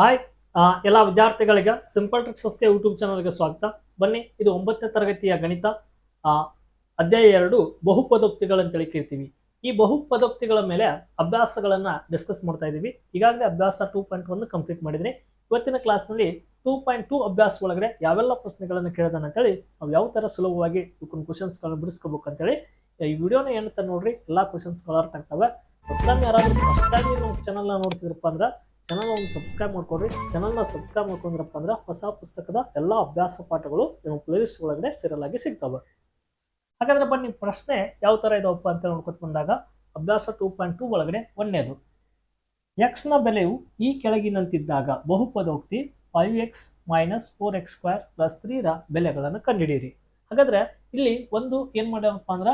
Hi ಎಲ್ಲ ವಿದ್ಯಾರ್ಥಿಗಳಿಗೆ simple ಟ್ರಿಕ್ಸಸ್ಗೆ YouTube ಚಾನಲ್ಗೆ ಸ್ವಾಗತ. ಬನ್ನಿ, ಇದು ಒಂಬತ್ತನೇ ತರಗತಿಯ ಗಣಿತ. ಅಧ್ಯಾಯ ಎರಡು ಹೇಳಿ ಹೇಳ್ತೀವಿ. ಈ ಬಹುಪದೋಕ್ತಿಗಳ ಮೇಲೆ ಅಭ್ಯಾಸಗಳನ್ನ ಡಿಸ್ಕಸ್ ಮಾಡ್ತಾ ಇದ್ದೀವಿ ಈಗಾಗಲೇ ಅಭ್ಯಾಸ ಟೂ ಪಾಯಿಂಟ್ ಒನ್ ಕಂಪ್ಲೀಟ್ ಮಾಡಿದ್ರಿ. ಇವತ್ತಿನ ಕ್ಲಾಸ್ನಲ್ಲಿ ಟೂ ಪಾಯಿಂಟ್ ಟೂ ಅಭ್ಯಾಸ ಒಳಗಡೆ ಯಾವೆಲ್ಲ ಪ್ರಶ್ನೆಗಳನ್ನು ಕೇಳಿದಾನೆ ಅಂತೇಳಿ ನಾವು ಯಾವ ಥರ ಸುಲಭವಾಗಿ ಕ್ವಶನ್ಸ್ಗಳನ್ನು ಬಿಡಿಸ್ಕೋಬೇಕು ಅಂತೇಳಿ ಈ ವಿಡಿಯೋನ ಏನಂತ ನೋಡ್ರಿ, ಎಲ್ಲ ಕ್ವಶನ್ಸ್ಗಳು ಅರ್ಥ ಆಗ್ತವೆ. ಫಸ್ಟ್ ಟೈಮ್ ಯಾರಾದ್ರೂ ಫಸ್ಟ್ ಟೈಮ್ ನಮ್ಮ ಚಾನಲ್ನ ನೋಡ್ತಿದ್ರಪ್ಪ ಅಂದ್ರೆ ಚಾನಲ್ ಒಂದು ಸಬ್ಸ್ಕ್ರೈಬ್ ಮಾಡ್ಕೊಡ್ರಿ ಚಾನಲ್ನ ಸಬ್ಸ್ಕ್ರೈಬ್ ಮಾಡ್ಕೊಂಡ್ರಪ್ಪ ಅಂದ್ರೆ ಹೊಸ ಪುಸ್ತಕದ ಎಲ್ಲ ಅಭ್ಯಾಸ ಪಾಠಗಳು ನಿಮ್ಮ ಪ್ಲೇಲಿಸ್ಟ್ ಒಳಗಡೆ ಸೇರಲ್ ಆಗಿ ಸಿಗ್ತವೆ. ಹಾಗಾದ್ರೆ ಬನ್ನಿ, ಪ್ರಶ್ನೆ ಯಾವ ತರ ಇದಾವಪ್ಪ ಅಂತ ನೋಡ್ಕೊತ ಬಂದಾಗ ಅಭ್ಯಾಸ ಟೂ ಪಾಯಿಂಟ್ ಟೂ ಒಳಗಡೆ ಒಂದೇದು ಎಕ್ಸ್ನ ಬೆಲೆಯು ಈ ಕೆಳಗಿನಂತಿದ್ದಾಗ ಬಹುಪದೋಕ್ತಿ five x minus four x square plus ತ್ರೀರ ಬೆಲೆಗಳನ್ನು ಕಂಡುಹಿಡಿಯಿರಿ. ಹಾಗಾದ್ರೆ ಇಲ್ಲಿ ಒಂದು ಏನ್ ಮಾಡ್ಯಾವಪ್ಪ ಅಂದ್ರ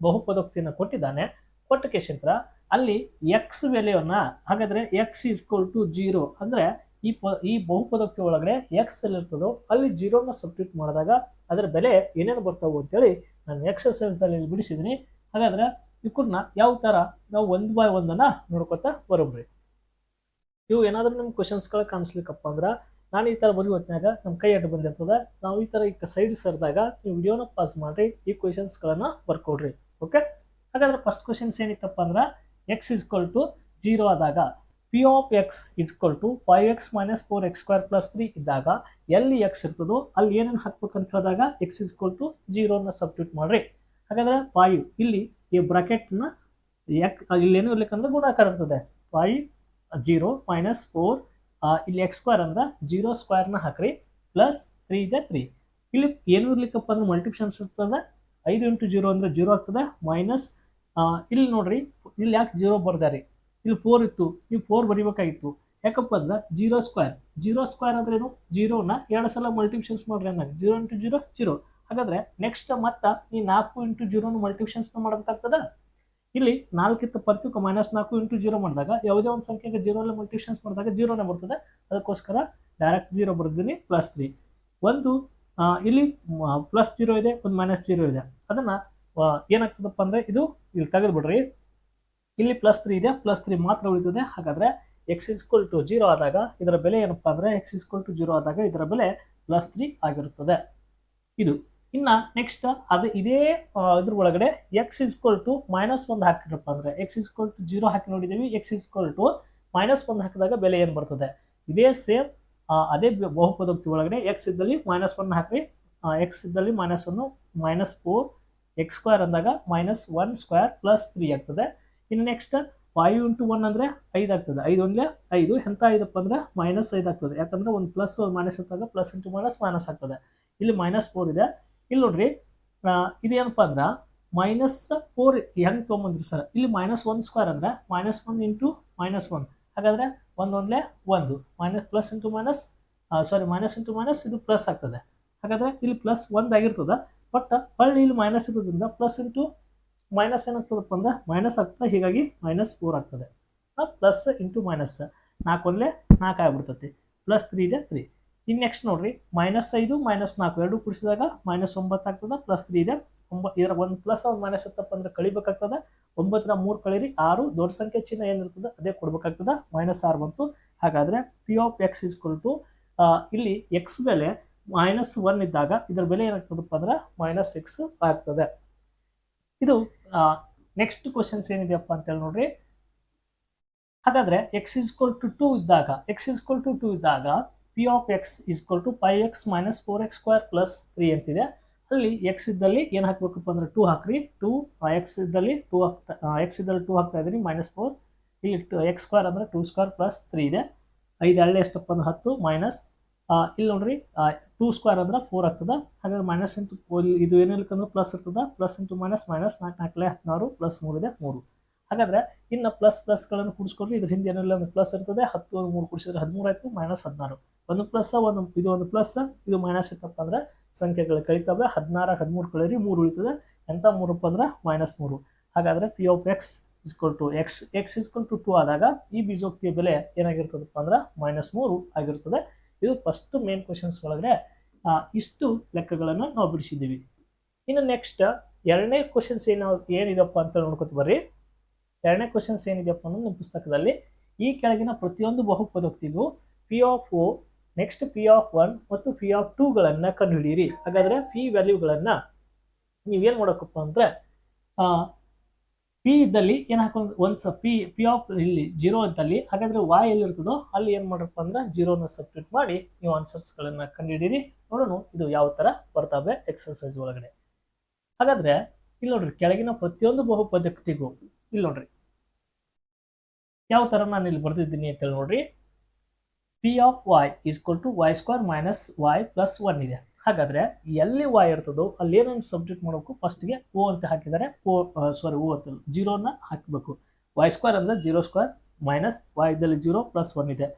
ಬಹುಪದೋಕ್ತಿಯನ್ನು ಕೊಟ್ಟಿದ್ದಾನೆ. ಕೊಟ್ಟ ಕೇಶಂತ್ರ ಅಲ್ಲಿ ಎಕ್ಸ್ ಬೆಲೆಯನ್ನ ಹಾಗಾದ್ರೆ ಎಕ್ಸ್ ಈಸ್ಕೊಲ್ ಟು ಜೀರೋ ಅಂದ್ರೆ ಈ ಪ, ಈ ಬಹುಪದಕ್ಕೆ ಒಳಗಡೆ ಎಕ್ಸ್ ಎಲ್ಲಿ ಇರ್ತದೋ ಅಲ್ಲಿ ಜೀರೋನ ಸಬ್ಸ್ಟಿಟ್ಯೂಟ್ ಮಾಡಿದಾಗ ಅದರ ಬೆಲೆ ಏನೇನು ಬರ್ತಾವು ಅಂತೇಳಿ ನಾನು ಎಕ್ಸಸೈಸ್ದಲ್ಲಿ ಬಿಡಿಸಿದ್ದೀನಿ. ಹಾಗಾದ್ರೆ ಇವಕ್ಕನ್ನ ಯಾವ ಥರ ನಾವು ಒಂದು ಬೈ ಒಂದನ್ನು ನೋಡ್ಕೊತಾ ಬರೋಬ್ರಿ. ಇವು ಏನಾದರೂ ನಿಮ್ಮ ಕ್ವಶನ್ಸ್ಗಳು ಕಾಣಿಸ್ಲಿಕ್ಕಪ್ಪ ಅಂದ್ರೆ ನಾನು ಈ ಥರ ಬರೀ ಹೊತ್ತಿನಾಗ ನಮ್ಮ ಕೈ ಅಡ್ಡ ಬಂದಿರ್ತದೆ, ನಾವು ಈ ಥರ ಈ ಸೈಡ್ ಸರಿದಾಗ ನೀವು ವಿಡಿಯೋನ ಪಾಸ್ ಮಾಡಿರಿ, ಈ ಕ್ವಶನ್ಸ್ಗಳನ್ನ ಬರ್ಕೊಡ್ರಿ ಓಕೆ ಹಾಗಾದ್ರೆ ಫಸ್ಟ್ ಕ್ವಶನ್ಸ್ ಏನಿತ್ತಪ್ಪ ಅಂದ್ರೆ x is equal to zero ಆದಾಗ P of x is equal to five x minus four x square plus three ಇದ್ದಾಗ ಎಲ್ಲಿ ಎಕ್ಸ್ ಇರ್ತದೋ ಅಲ್ಲಿ ಏನೇನು ಹಾಕ್ಬೇಕಂತ ಹೇಳಿದಾಗ ಎಕ್ಸ್ ಇಸ್ಕೊಲ್ ಟು ಜೀರೋನ ಸಬ್ಸ್ಟ್ಯೂಟ್ ಮಾಡ್ರಿ. ಹಾಗಾದ್ರೆ ಫೈವ್ ಇಲ್ಲಿ ಈ ಬ್ರಾಕೆಟ್ನ ಎಕ್ ಇಲ್ಲೇನು ಇರ್ಲಿಕ್ಕಂದ್ರೆ ಗುಣಾಕಾರ ಇರ್ತದೆ. ಫೈವ್ ಜೀರೋ ಮೈನಸ್ ಫೋರ್ ಇಲ್ಲಿ ಎಕ್ಸ್ ಸ್ಕ್ವೇರ್ ಅಂದ್ರೆ ಜೀರೋ ಸ್ಕ್ವೇರ್ನ ಹಾಕ್ರಿ. ಪ್ಲಸ್ ತ್ರೀ ಇದೆ ತ್ರೀ ಇಲ್ಲಿ ಏನು ಇರ್ಲಿಕ್ಕಪ್ಪ ಅಂದ್ರೆ ಮಲ್ಟಿಪ್ಷನ್ಸ್ ಇರ್ತದೆ ಐದು ಇಂಟು ಜೀರೋ ಅಂದ್ರೆ ಜೀರೋ ಆಗ್ತದೆ. ಮೈನಸ್ ಇಲ್ಲಿ ನೋಡ್ರಿ. ಇಲ್ಲಿ ಯಾಕೆ ಜೀರೋ ಬರ್ದಾರೆ? ಇಲ್ಲಿ ಫೋರ್ ಇತ್ತು, ನೀವು ಫೋರ್ ಬರಿಬೇಕಾಗಿತ್ತು. ಯಾಕಪ್ಪ ಅಂದ್ರೆ ಜೀರೋ ಸ್ಕ್ವೇರ್ ಜೀರೋ ಸ್ಕ್ವೇರ್ ಅಂದ್ರೆ ಏನು? ಜೀರೋನ ಎರಡು ಸಲ ಮಲ್ಟಿಪ್ಷನ್ಸ್ ಮಾಡ್ರಿ ಅಂದ್ರೆ. ಜೀರೋ ಇಂಟು ಜೀರೋ ಜೀರೋ ಹಾಗಾದ್ರೆ ನೆಕ್ಸ್ಟ್ ಮತ್ತೆ ಈ ನಾಲ್ಕು ಇಂಟು ಜೀರೋನ ಮಲ್ಟಿಪ್ಷನ್ಸ್ ಮಾಡಬೇಕಾಗ್ತದ? ಇಲ್ಲಿ ನಾಲ್ಕಿತ್ತು ಪ್ರತಿಯೊಕ್ಕ ಮೈನಸ್ ನಾಲ್ಕು ಇಂಟು ಜೀರೋ ಮಾಡಿದಾಗ ಯಾವುದೇ ಒಂದು ಸಂಖ್ಯೆಗೆ ಜೀರೋಲ್ಲ ಮಲ್ಟಿಪ್ಷನ್ಸ್ ಮಾಡಿದಾಗ ಜೀರೋನೇ ಬರ್ತದೆ. ಅದಕ್ಕೋಸ್ಕರ ಡೈರೆಕ್ಟ್ ಜೀರೋ ಬರ್ದಿನಿ ಪ್ಲಸ್ ತ್ರೀ ಒಂದು ಇಲ್ಲಿ ಪ್ಲಸ್ ಜೀರೋ ಇದೆ, ಒಂದು ಮೈನಸ್ ಜೀರೋ ಇದೆ. ಅದನ್ನ ಏನಾಗ್ತದಪ್ಪ ಅಂದ್ರೆ ಇದು ಇಲ್ಲಿ ತೆಗೆದು ಬಿಡ್ರಿ ಇಲ್ಲಿ ಪ್ಲಸ್ ತ್ರೀ ಇದೆ ಪ್ಲಸ್ ತ್ರೀ ಮಾತ್ರ ಉಳಿತದೆ ಹಾಗಾದರೆ ಎಕ್ಸ್ ಇಸ್ಕೊಲ್ ಟು ಜೀರೋ ಆದಾಗ ಇದರ ಬೆಲೆ ಏನಪ್ಪಾ ಅಂದರೆ ಎಕ್ಸ್ ಇಸ್ಕೊಲ್ ಟು ಜೀರೋ ಆದಾಗ ಇದರ ಬೆಲೆ ಪ್ಲಸ್ ತ್ರೀ ಆಗಿರುತ್ತದೆ. ಇದು. ಇನ್ನು ನೆಕ್ಸ್ಟ್ ಅದು ಇದೇ ಇದ್ರ ಒಳಗಡೆ ಎಕ್ಸ್ ಇಸ್ಕೊಲ್ ಟು ಮೈನಸ್ ಒಂದು ಹಾಕಿದ್ರಪ್ಪ ಅಂದರೆ x is equal to zero ಹಾಕಿ ನೋಡಿದ್ದೀವಿ. ಎಕ್ಸ್ ಇಸ್ಕೊಲ್ ಟು ಮೈನಸ್ ಒಂದು ಹಾಕಿದಾಗ ಬೆಲೆ ಏನು ಬರ್ತದೆ? ಇದೇ ಸೇಮ್ ಅದೇ ಬಹುಪದೋಕ್ತಿ ಒಳಗಡೆ ಎಕ್ಸ್ ಇದ್ದಲ್ಲಿ ಮೈನಸ್ ಒನ್ ಹಾಕಿ ಎಕ್ಸ್ ಇದ್ದಲ್ಲಿ minus one minus four x square ಅಂದಾಗ minus one square plus three ಆಗ್ತದೆ. ಇನ್ನು ನೆಕ್ಸ್ಟ್ ಫೈವ್ ಇಂಟು ಒನ್ ಅಂದರೆ ಐದು ಆಗ್ತದೆ. ಐದು ಒಂದ್ಲೆ ಐದು, ಎಂತ ಐದಪ್ಪ ಅಂದ್ರೆ ಮೈನಸ್ ಐದು ಆಗ್ತದೆ. ಯಾಕಂದ್ರೆ ಒಂದು ಪ್ಲಸ್ ಒಂದು ಮೈನಸ್ ಇರ್ತಾಗ ಪ್ಲಸ್ ಇಂಟು ಮೈನಸ್ ಮೈನಸ್ ಆಗ್ತದೆ. ಇಲ್ಲಿ ಮೈನಸ್ ಫೋರ್ ಇದೆ. ಇಲ್ಲಿ ನೋಡ್ರಿ ಇದೇನಪ್ಪ ಅಂದ್ರೆ ಮೈನಸ್ ಫೋರ್ ಹೆಂಗೆ ತೊಗೊಂಬಂದ್ರಿ ಸರ್ ಇಲ್ಲಿ ಮೈನಸ್ ಒನ್ ಸ್ಕ್ವೇರ್ ಅಂದ್ರೆ minus one into minus one ಹಾಗಾದ್ರೆ ಒಂದು ಒಂದ್ಲೆ ಒಂದು. Minus plus into minus sorry minus into minus ಇದು ಪ್ಲಸ್ ಆಗ್ತದೆ. ಹಾಗಾದ್ರೆ ಇಲ್ಲಿ ಪ್ಲಸ್ ಒಂದಾಗಿರ್ತದೆ ಬಟ್ ಹೊಳ್ಳಿ ಇಲ್ಲಿ ಮೈನಸ್ ಇರೋದ್ರಿಂದ ಪ್ಲಸ್ ಇಂಟು ಮೈನಸ್ ಏನಾಗ್ತದಪ್ಪ ಅಂದ್ರೆ ಮೈನಸ್ ಆಗ್ತದೆ ಹೀಗಾಗಿ ಮೈನಸ್ ಫೋರ್ ಆಗ್ತದೆ. ಪ್ಲಸ್ ಇಂಟು ಮೈನಸ್ ನಾಲ್ಕು ಒಂದೇ ನಾಲ್ಕು ಆಗ್ಬಿಡ್ತೈತಿ. ಪ್ಲಸ್ ತ್ರೀ ಇದೆ ತ್ರೀ ಇನ್ನು ನೆಕ್ಸ್ಟ್ ನೋಡ್ರಿ ಮೈನಸ್ ಐದು ಮೈನಸ್ ನಾಲ್ಕು, ಎರಡು ಕೂಡಿಸಿದಾಗ ಮೈನಸ್ ಒಂಬತ್ತು ಆಗ್ತದೆ ಪ್ಲಸ್ ತ್ರೀ ಇದೆ. ಒಂಬ ಇದರ ಒಂದು ಪ್ಲಸ್ ಒಂದು ಮೈನಸ್ ಇತ್ತಪ್ಪ ಅಂದ್ರೆ ಕಳಿಬೇಕಾಗ್ತದೆ. ಒಂಬತ್ತರ ಮೂರು ಕಳೀರಿ, ಆರು, ದೊಡ್ಡ ಸಂಖ್ಯೆ ಚಿಹ್ನೆ ಏನಿರ್ತದೆ ಅದೇ ಕೊಡ್ಬೇಕಾಗ್ತದೆ ಮೈನಸ್ ಆರು ಬಂತು. ಹಾಗಾದರೆ P of x is equal to ಇಲ್ಲಿ ಎಕ್ಸ್ ಬೆಲೆ ಮೈನಸ್ ಒನ್ ಇದ್ದಾಗ ಇದರ ಬೆಲೆ ಏನಾಗ್ತದಪ್ಪ ಅಂದ್ರೆ ಮೈನಸ್ ಸಿಕ್ಸ್ ಆಗ್ತದೆ. ಇದು ನೆಕ್ಸ್ಟ್ ಕ್ವಶನ್ಸ್ ಏನಿದೆಯಪ್ಪ ಅಂತೇಳಿ ನೋಡ್ರಿ. ಹಾಗಾದ್ರೆ x is equal to two ಇದ್ದಾಗ x is equal to two ಇದ್ದಾಗ P of x is equal to five x minus four x square plus three ಅಂತಿದೆ. ಅಲ್ಲಿ ಎಕ್ಸ್ ಇದ್ದಲ್ಲಿ ಏನು ಹಾಕಬೇಕಪ್ಪ ಅಂದ್ರೆ ಟೂ ಹಾಕ್ರಿ. ಟೂ ಎಕ್ಸ್ ಇದ್ದಲ್ಲಿ ಟೂ ಹಾಕ್ತಾ ಎಕ್ಸ್ ಇದ್ದಲ್ಲಿ ಟೂ ಹಾಕ್ತಾ ಇದ್ದೀನಿ ಮೈನಸ್ ಫೋರ್ ಇಲ್ಲಿ ಟು ಎಕ್ಸ್ ಸ್ಕ್ವೇರ್ ಅಂದರೆ ಟೂ ಸ್ಕ್ವೇರ್ ಪ್ಲಸ್ ತ್ರೀ ಇದೆ. ಐದು ಹಳ್ಳಿ ಎಷ್ಟಪ್ಪ ಅಂದ್ರೆ ಹತ್ತು ಮೈನಸ್ ಇಲ್ಲಿ ನೋಡ್ರಿ ಟೂ ಸ್ಕ್ವೇರ್ ಅಂದ್ರೆ ಫೋರ್ ಆಗ್ತದೆ. ಹಾಗಾದ್ರೆ ಮೈನಸ್ ಇಂಟು ಇದು ಏನಿಲ್ಲಕಂದ್ರೆ ಪ್ಲಸ್ ಇರ್ತದೆ. ಪ್ಲಸ್ ಇಂಟು ಮೈನಸ್ ಮೈನಸ್ ನಾಲ್ಕು ನಾಲ್ಕಲೇ ಹದಿನಾರು ಪ್ಲಸ್ ಮೂರು ಇದೆ ಮೂರು. ಹಾಗಾದ್ರೆ ಇನ್ನು ಪ್ಲಸ್ ಪ್ಲಸ್ಗಳನ್ನು ಕೂಡಿಸ್ಕೊಂಡ್ರೆ ಇದ್ರ ಹಿಂದೆ ಏನಿಲ್ಲ, ಒಂದು ಪ್ಲಸ್ ಇರ್ತದೆ. ಹತ್ತು, ಒಂದು ಮೂರು ಕೂಡಿಸಿದ್ರೆ ಹದಿಮೂರು ಆಯಿತು ಮೈನಸ್ ಹದಿನಾರು. ಒಂದು ಪ್ಲಸ್ ಒಂದು ಇದು ಒಂದು ಪ್ಲಸ್ ಇದು ಮೈನಸ್ ಇತ್ತಪ್ಪ ಅಂದ್ರೆ ಸಂಖ್ಯೆಗಳು ಕಳಿತವೆ. ಹದಿನಾರು, ಹದಿಮೂರು ಕಳೀರಿ, ಮೂರು ಉಳಿತದೆ. ಎಂತ ಮೂರಪ್ಪ ಅಂದ್ರೆ ಮೈನಸ್ ಮೂರು. ಹಾಗಾದ್ರೆ P of x is equal to x x is equal to two ಆದಾಗ ಈ ಬೀಜೋಕ್ತಿಯ ಬೆಲೆ ಏನಾಗಿರ್ತದಪ್ಪ ಅಂದ್ರೆ ಮೈನಸ್ ಮೂರು ಆಗಿರ್ತದೆ. ಇದು ಫಸ್ಟ್ ಮೇನ್ ಕ್ವಶನ್ಸ್ ಒಳಗಡೆ ಇಷ್ಟು ಲೆಕ್ಕಗಳನ್ನು ನಾವು ಬಿಡಿಸಿದ್ದೀವಿ. ಇನ್ನು ನೆಕ್ಸ್ಟ್ ಎರಡನೇ ಕ್ವಶನ್ಸ್ ಏನು, ಏನಿದಪ್ಪ ಅಂತ ನೋಡ್ಕೊತ ಬರ್ರಿ. ಎರಡನೇ ಕ್ವಶನ್ಸ್ ಏನಿದೆಯಪ್ಪ ಅನ್ನೋದು ನಿಮ್ಮ ಪುಸ್ತಕದಲ್ಲಿ. ಈ ಕೆಳಗಿನ ಪ್ರತಿಯೊಂದು ಬಹುಪದೋಕ್ತಿಗೂ P of O next P of one ಮತ್ತು ಪಿ ಆಫ್ ಟೂಗಳನ್ನು ಕಂಡುಹಿಡಿಯಿರಿ. ಹಾಗಾದರೆ ಪಿ ವ್ಯಾಲ್ಯೂಗಳನ್ನು ನೀವೇನು ಮಾಡೋಕ್ಕಪ್ಪ ಅಂದರೆ ಪಿ ಇದ್ದಲ್ಲಿ ಏನು ಹಾಕೊಂಡು, ಒಂದು ಪಿ ಪಿ ಆಫ್ ಇಲ್ಲಿ ಜೀರೋ ಅಂತಲ್ಲಿ ಹಾಗಾದರೆ ವಾಯ್ ಎಲ್ಲಿರ್ತದೋ ಅಲ್ಲಿ ಏನು ಮಾಡಪ್ಪ ಅಂದ್ರೆ ಜೀರೋನ ಸಬ್ಸ್ಟಿಟ್ಯೂಟ್ ಮಾಡಿ ನೀವು ಆನ್ಸರ್ಸ್ಗಳನ್ನು ಕಂಡುಹಿಡೀರಿ ನೋಡೋಣ ಇದು ಯಾವ ಥರ ಬರ್ತಾವೆ ಎಕ್ಸರ್ಸೈಸ್ ಒಳಗಡೆ. ಹಾಗಾದರೆ ಇಲ್ಲಿ ನೋಡ್ರಿ, ಕೆಳಗಿನ ಪ್ರತಿಯೊಂದು ಬಹುಪದಕ್ತಿಗೂ ಇಲ್ಲಿ ನೋಡ್ರಿ. ಯಾವ ಥರ ನಾನು ಇಲ್ಲಿ ಬರ್ದಿದ್ದೀನಿ ಅಂತೇಳಿ ನೋಡ್ರಿ. P of Y is equal to Y square minus Y plus one ಇದೆ. ಹಾಗಾದ್ರೆ ಎಲ್ಲಿ ವಾಯ್ ಇರ್ತದೋ ಅಲ್ಲಿ ಏನೇನು ಸಬ್ಜೆಕ್ಟ್ ಮಾಡಬೇಕು ಫಸ್ಟ್ಗೆ ಓ ಅಂತ ಹಾಕಿದರೆ ಓ ಸಾರಿ ಓ ಅಂತ ಜೀರೋನ ಹಾಕಬೇಕು. ವಾಯ್ ಸ್ಕ್ವೇರ್ ಅಂದರೆ ಜೀರೋ ಸ್ಕ್ವೇರ್ ಮೈನಸ್ ವಾಯ್ ಇದ್ದಲ್ಲಿ ಜೀರೋ ಪ್ಲಸ್ ಒನ್ ಇದೆ.